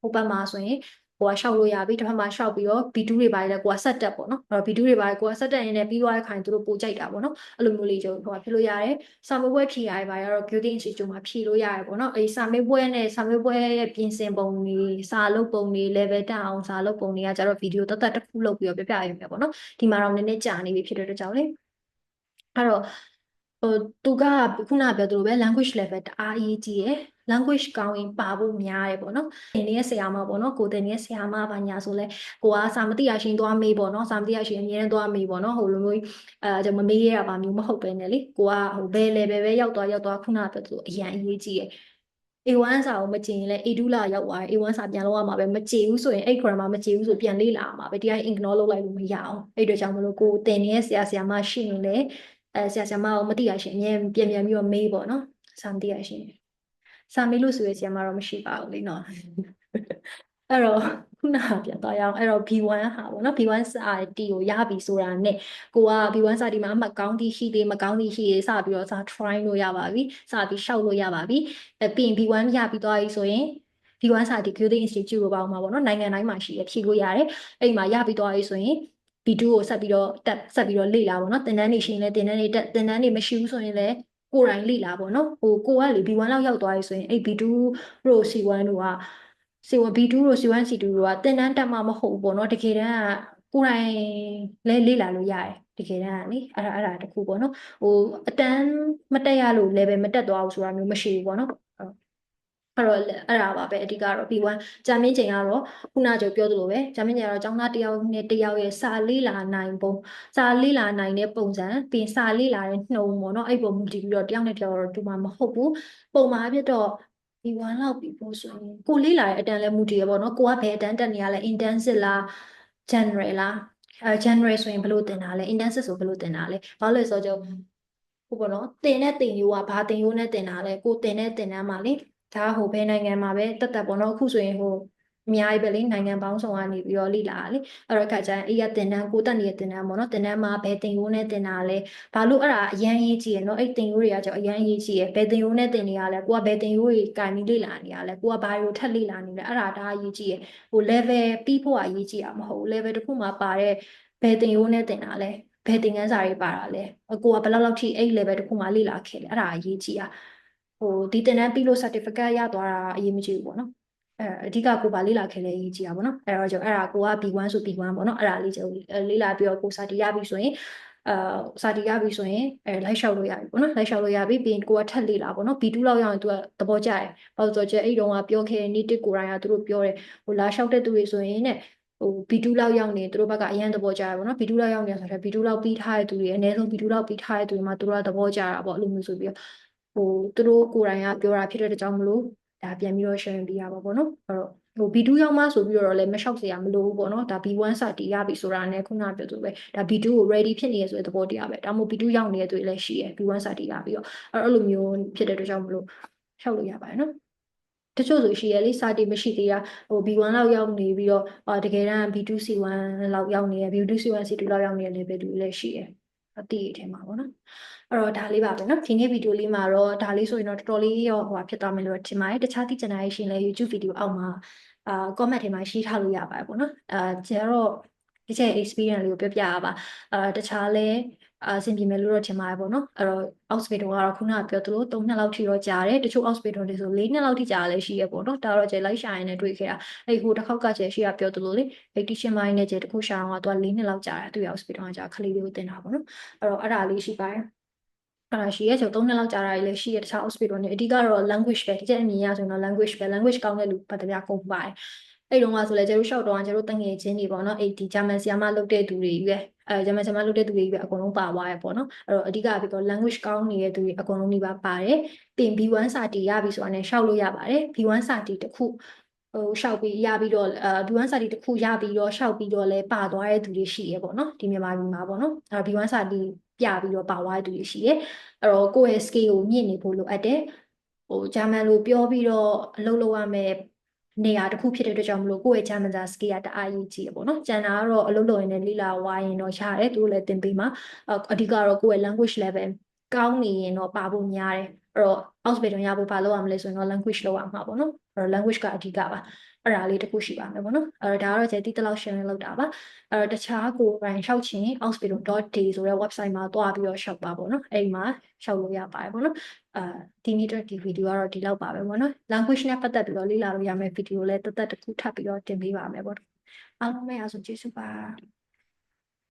ဟိုဘက်မှာဆိုရင် ကိုကရှောက်လို့ရပြီတစ်ဖက်မှာရှောက်ပြီးတော့ B2 တွေပါလေကိုကဆက်တက်ပေါ့နော်အဲ့တော့ B2 တွေပါကိုကဆက်တက်ရင်းနဲ့ပြီးသွားတဲ့ခိုင်သူတို့ပိုကြိုက်တာပေါ့နော်အဲ့လိုမျိုးလေးကျဟိုကဖြစ်လို့ရတယ်စာမေးပွဲဖြေရတယ်ပါရတော့ Gilding Institute မှာဖြေလို့ရတယ်ပေါ့နော်အဲ့စာမေးပွဲနဲ့စာမေးပွဲရဲ့ပြင်ဆင်ပုံတွေစာလုပ်ပုံတွေ level တက်အောင်စာလုပ်ပုံတွေကကျတော့ဗီဒီယိုတသက်တစ်ခုလုပ်ပြီးတော့ပြပြရမယ်ပေါ့နော်ဒီမှာတော့နည်းနည်းကြာနေပြီဖြစ်တဲ့အတွက်ကြောင့်လေအဲ့တော့ဟိုသူကခုနပြောသလိုပဲ language level တအားအရေးကြီးရယ် language ကောင်းရင်ပါဖို့များတယ်ပေါ့နော်။တင်နေတဲ့ဆရာမပေါ့နော်ကိုတင်နေတဲ့ဆရာမဘာညာဆိုလဲကိုကစာမသိရရှင်းသွားမေးပေါ့နော်စာမသိရရှင်းအမြဲတမ်းသွားမေးပေါ့နော်ဟိုလိုမျိုးအဲကျွန်မမေးရတာပါမျိုးမဟုတ်ပဲနဲ့လေကိုကဟိုဘယ် level ပဲရောက်သွားရောက်သွားခုနပြောသလိုအရန်အရေးကြီးရယ် A1 စာကိုမကြည့်ရင်လည်း A2 လာရောက်သွားတယ် A1 စာပြန်လောက်ရမှာပဲမကြည့်ဘူးဆိုရင်အဲ့ grammar မကြည့်ဘူးဆိုပြန်လေ့လာရမှာပဲဒီတိုင်း ignore လုပ်လိုက်လို့မရအောင်အဲ့အတွက်ကြောင့်မလို့ကိုတင်နေတဲ့ဆရာဆရာမရှိရင်လည်းအဲဆရာဆရာမကိုမသိရရှင်အရင်ပြန်ပြန်ပြီးတော့မေးပေါ့နော်စာမသိရရှင် စာမေးလို့ဆိုရဆရာမတော့မရှိပါဘူးလေနော်အဲ့တော့ခုနကပြန်သွားရအောင်အဲ့တော့ B1 ဟာပေါ့နော် B1 စာတီကိုရပြီဆိုတာနဲ့ကိုက B1 စာတီမှာအမှတ်ကောင်းသည့်ရှိသေးမကောင်းသည့်ရှိသေးစပြီးတော့စာ try လို့ရပါပြီစပြီးရှောက်လို့ရပါပြီအဲပြီးရင် B1 ရပြီးသွားပြီဆိုရင် B1 စာတီ Gilding Institute ကိုပေါင်းမှာပေါ့နော်နိုင်ငံတိုင်းမှာရှိရဖြည့်လို့ရတယ်အဲ့မှာရပြီးသွားပြီဆိုရင် B2 ကိုဆက်ပြီးတော့တက်ဆက်ပြီးတော့လေ့လာပေါ့နော်တင်တန်းနေရှိရင်လည်းတင်တန်းနေတက်တင်တန်းနေမရှိဘူးဆိုရင်လည်း ကိုယ်တိုင်လေ့လာပေါ့နော်ဟိုကိုကလေ B1 လောက်ရောက်သွားပြီဆိုရင်အဲ့ B2 တို့ C1 တို့က C1 B2 တို့ C1 C2 တို့ကတင်တန်းတက်မှာမဟုတ်ဘူးပေါ့နော်တကယ်တမ်းကကိုယ်တိုင်လဲလေ့လာလို့ရတယ်တကယ်တမ်းကလေအဲ့ဒါအဲ့ဒါတခုပေါ့နော်ဟိုအတန်းမတက်ရလို့ level မတက်သွားဘူးဆိုတာမျိုးမရှိဘူးပေါ့နော် အဲ့တော့အဲ့ဒါပါပဲအဓိကတော့ B1 ဂျာမင်းချိန်ကတော့ခုနကကြောပြောသလိုပဲဂျာမင်းချိန်ကတော့ကျောင်းသားတစ်ယောက်နဲ့တစ်ယောက်ရဲ့စာလေးလာနိုင်ပုံစာလေးလာနိုင်တဲ့ပုံစံပြီးစာလေးလာတဲ့နှုံပေါ့နော်အဲ့ပုံမူတည်ပြီးတော့တစ်ယောက်နဲ့တစ်ယောက်တော့တူမှာမဟုတ်ဘူးပုံမှာအဖြစ်တော့ B1 လောက်ပြီးဖို့ဆိုရင်ကိုလေးလာတဲ့အတန်းလည်းမူတည်ရပေါ့နော်ကိုကဘယ်အတန်းတက်နေရလဲ intensive လား general လားအဲ general ဆိုရင်ဘယ်လိုတင်တာလဲ intensive ဆိုဘယ်လိုတင်တာလဲဘာလို့လဲဆိုတော့ဟုတ်ပေါ့နော်တင်တဲ့တင်ရိုးကဘာတင်ရိုးနဲ့တင်တာလဲကိုတင်တဲ့တင်တန်းမှာလေ ဒါဟိုဘယ်နိုင်ငံမှာပဲတက်တက်ပေါ့နော်အခုဆိုရင်ဟိုအများကြီးပဲလေနိုင်ငံပေါင်းစုံကနေပြီးတော့လိလာလေအဲ့တော့အခါကျရင်အေးရတင်တန်းကိုတက်နေတဲ့တင်တန်းပေါ့နော်တင်တန်းမှာဘယ်တင်ရိုးနဲ့တင်တာလဲဘာလို့အဲ့ဒါအရန်ရေးကြည့်ရနော်အဲ့တင်ရိုးတွေကကြောင့်အရန်ရေးကြည့်ရဘယ်တင်ရိုးနဲ့တင်နေရလဲကိုကဘယ်တင်ရိုးကြီးကင်ပြီးလိလာနေရလဲကိုကဘာတွေကိုထပ်လိလာနေလဲအဲ့ဒါဒါရေးကြည့်ရဟို level ပြီးဖို့အရေးကြည့်ရမဟုတ်ဘူး level တစ်ခုမှာပါတဲ့ဘယ်တင်ရိုးနဲ့တင်တာလဲဘယ်သင်ခန်းစာတွေပါတာလဲကိုကဘယ်လောက်လောက်ထိအဲ့ level တစ်ခုမှလေ့လာခဲ့လဲအဲ့ဒါအရေးကြီးอ่ะ ဟိုဒီတင်တန်းပြီးလို့ certificate ရသွားတာအရေးမကြီးဘူးပေါ့နော်အဲအဓိကကိုပါလေ့လာခဲ့လဲအရေးကြီးอ่ะပေါ့နော်အဲ့တော့ကျွန်တော်အဲ့ဒါကိုက B1 ဆို B1 ပေါ့နော်အဲ့ဒါလေးကျွန်တော်လေ့လာပြီးတော့ကိုစာတီရပြီဆိုရင်အာစာတီရပြီဆိုရင်အဲလိုက်လျှောက်လို့ရပြီပေါ့နော်လိုက်လျှောက်လို့ရပြီပြီးရင်ကိုကထက်လေ့လာပေါ့နော် B2 လောက်ရောက်ရင်သူကသဘောကျတယ်ဘာလို့ဆိုတော့အဲ့တုန်းကပြောခဲ့တဲ့ need ကိုရိုင်းကသူတို့ပြောတယ်ဟိုလာလျှောက်တဲ့သူတွေဆိုရင်တဲ့ဟို B2 လောက်ရောက်နေသူတို့ဘက်ကအရန်သဘောကျတယ်ပေါ့နော် B2 လောက်ရောက်နေဆိုတော့ B2 လောက်ပြီးထားတဲ့သူတွေအနည်းဆုံး B2 လောက်ပြီးထားတဲ့သူတွေမှာသူတို့ကသဘောကျတာပေါ့အဲ့လိုမျိုးဆိုပြီးတော့ ဟိုသူတို့ကိုယ်တိုင်ကပြောတာဖြစ်တဲ့ကြောင့်မလို့ဒါပြန်ပြီးတော့ share ပေးရပါပေါ့နော်အဲ့တော့ဟို B2 ရောက်မှဆိုပြီးတော့လည်းမလျှောက်เสียမလို့ဘူးပေါ့နော်ဒါ B1 စတီးရပြီဆိုတာနဲ့ခုနပြောသူပဲဒါ B2 ကို ready ဖြစ်နေရဆိုတဲ့သဘောတရားပဲဒါမှမဟုတ် B2 ရောက်နေတဲ့သူတွေလည်းရှိရယ် B1 စတီးရပြီးတော့အဲ့လိုမျိုးဖြစ်တဲ့အတွက်ကြောင့်မလို့လျှောက်လို့ရပါတယ်နော်တချို့ဆိုရှိရလေစာတီမရှိသေးတာဟို B1 လောက်ရောက်နေပြီးတော့အာတကယ်တမ်း B2 C1 လောက်ရောက်နေရ B2 C1 C2 လောက်ရောက်နေရ level တွေလည်းရှိရအတိအထဲမှာပေါ့နော် အဲ့တော့ဒါလေးပါပဲเนาะဒီနေ့ဗီဒီယိုလေးမှာတော့ဒါလေးဆိုရင်တော့တော်တော်လေးရောဟိုဖြစ်သွားမယ်လို့ထင်ပါတယ်တခြားသိချင်တာရှင်လည်း YouTube ဗီဒီယိုအောက်မှာအာ comment ထဲမှာရေးထားလို့ရပါတယ်ပေါ့နော်အာကျတော့ဒီချက် experience လေးကိုပြောပြရပါအာတခြားလဲအဆင်ပြေမယ်လို့တော့ထင်ပါတယ်ပေါ့နော်အဲ့တော့ hospital ကတော့ခုနကပြောသလို3နှစ်လောက်ထိတော့ကြာတယ်တချို့ hospital တွေဆို4နှစ်လောက်ထိကြာလည်းရှိရပေါ့နော်ဒါတော့ကျလိုက်ရှာရင်လည်းတွေ့ခဲ့တာအဲ့ဟိုတစ်ခေါက်ကကျရှိရပြောသလိုလေ dietitian mind နဲ့ကျတခုရှာအောင်ကသူက4နှစ်လောက်ကြာတယ်သူရ hospital ကကြာခလေးလေးကိုတင်တာပေါ့နော်အဲ့တော့အဲ့ဒါလေးရှိပါတယ် အဲ့ဒါရှိရဲကျွန်တော်3နှစ်လောက်ကြာတာလည်းရှိရတခြား hospital တွေအဓိကတော့ language ပဲဒီကျအမြင်ရဆိုရင်တော့ language ပဲ language ကောင်းတဲ့လူပတ်သက်ပြကုန်ပါတယ်အဲ့တုန်းကဆိုလဲကျတို့ရှောက်တော့ကျတို့တငယ်ချင်းတွေပေါ့နော်အဲ့ဒီဂျာမန်ဆီယာမလုပ်တဲ့သူတွေရွယ်အဲဂျာမန်ဆီယာမလုပ်တဲ့သူတွေရွယ်အကုန်လုံးပါသွားရပေါ့နော်အဲ့တော့အဓိကပြီးတော့ language ကောင်းနေတဲ့သူတွေအကုန်လုံးဒီပါပါတယ်ပြင် B1 စာတီရပြီဆိုတာနဲ့ရှောက်လို့ရပါတယ် B1 စာတီတစ်ခုဟိုရှောက်ပြီးရပြီးတော့အဲ B1 စာတီတစ်ခုရပြီးတော့ရှောက်ပြီးတော့လဲပါသွားတဲ့သူတွေရှိရပေါ့နော်ဒီမြန်မာပြည်မှာပေါ့နော်အဲ B1 စာတီ ပြပြီးတော့ပါသွားတဲ့သူတွေရှိရအဲ့တော့ကိုယ့်ရဲ့ skill ကိုမြင့်နေဖို့လိုအပ်တယ်ဟိုဂျာမန်လိုပြောပြီးတော့အလုပ်လုပ်ရမယ်နေရာတစ်ခုဖြစ်တဲ့အတွက်ကြောင့်မလို့ကိုယ့်ရဲ့ German စာ skill ကတအားကြီးကြီးပေါ့နော်။ကျန်တာကတော့အလုပ်လုပ်ရင်လည်းလိလာဝါရင်တော့ရတယ်သူတို့လည်းသင်ပေးမှာအဓိကတော့ကိုယ့်ရဲ့ language level ကောင်းနေရင်တော့ပါဖို့များတယ်။အဲ့တော့ hospital ရဖို့ဘာလုပ်ရမလဲဆိုရင်တော့ language လုပ်ရမှာပေါ့နော်။အဲ့တော့ language ကအဓိကပါ။ အဲ့ဒါလေးတစ်ခုရှိပါမယ်ပေါ့နော်အဲ့တော့ဒါကတော့ကျတိတလောက် share လုပ်တာပါအဲ့တော့တခြားကို brand ရှောက်ချင် hospital.d ဆိုတဲ့ website မှာတွားပြီးတော့ရှောက်ပါပေါ့နော်အဲ့ဒီမှာရှောက်လို့ရပါတယ်ပေါ့နော်အာဒီနေ့တော့ဒီဗီဒီယိုကတော့ဒီလောက်ပါပဲပေါ့နော် language နဲ့ပတ်သက်ပြီးတော့လေ့လာလို့ရမယ့်ဗီဒီယိုလည်းတသက်တစ်ခုထပ်ပြီးတော့တင်ပေးပါမယ်ပေါ့အားလုံးပဲအားဆိုကျေးဇူးပါ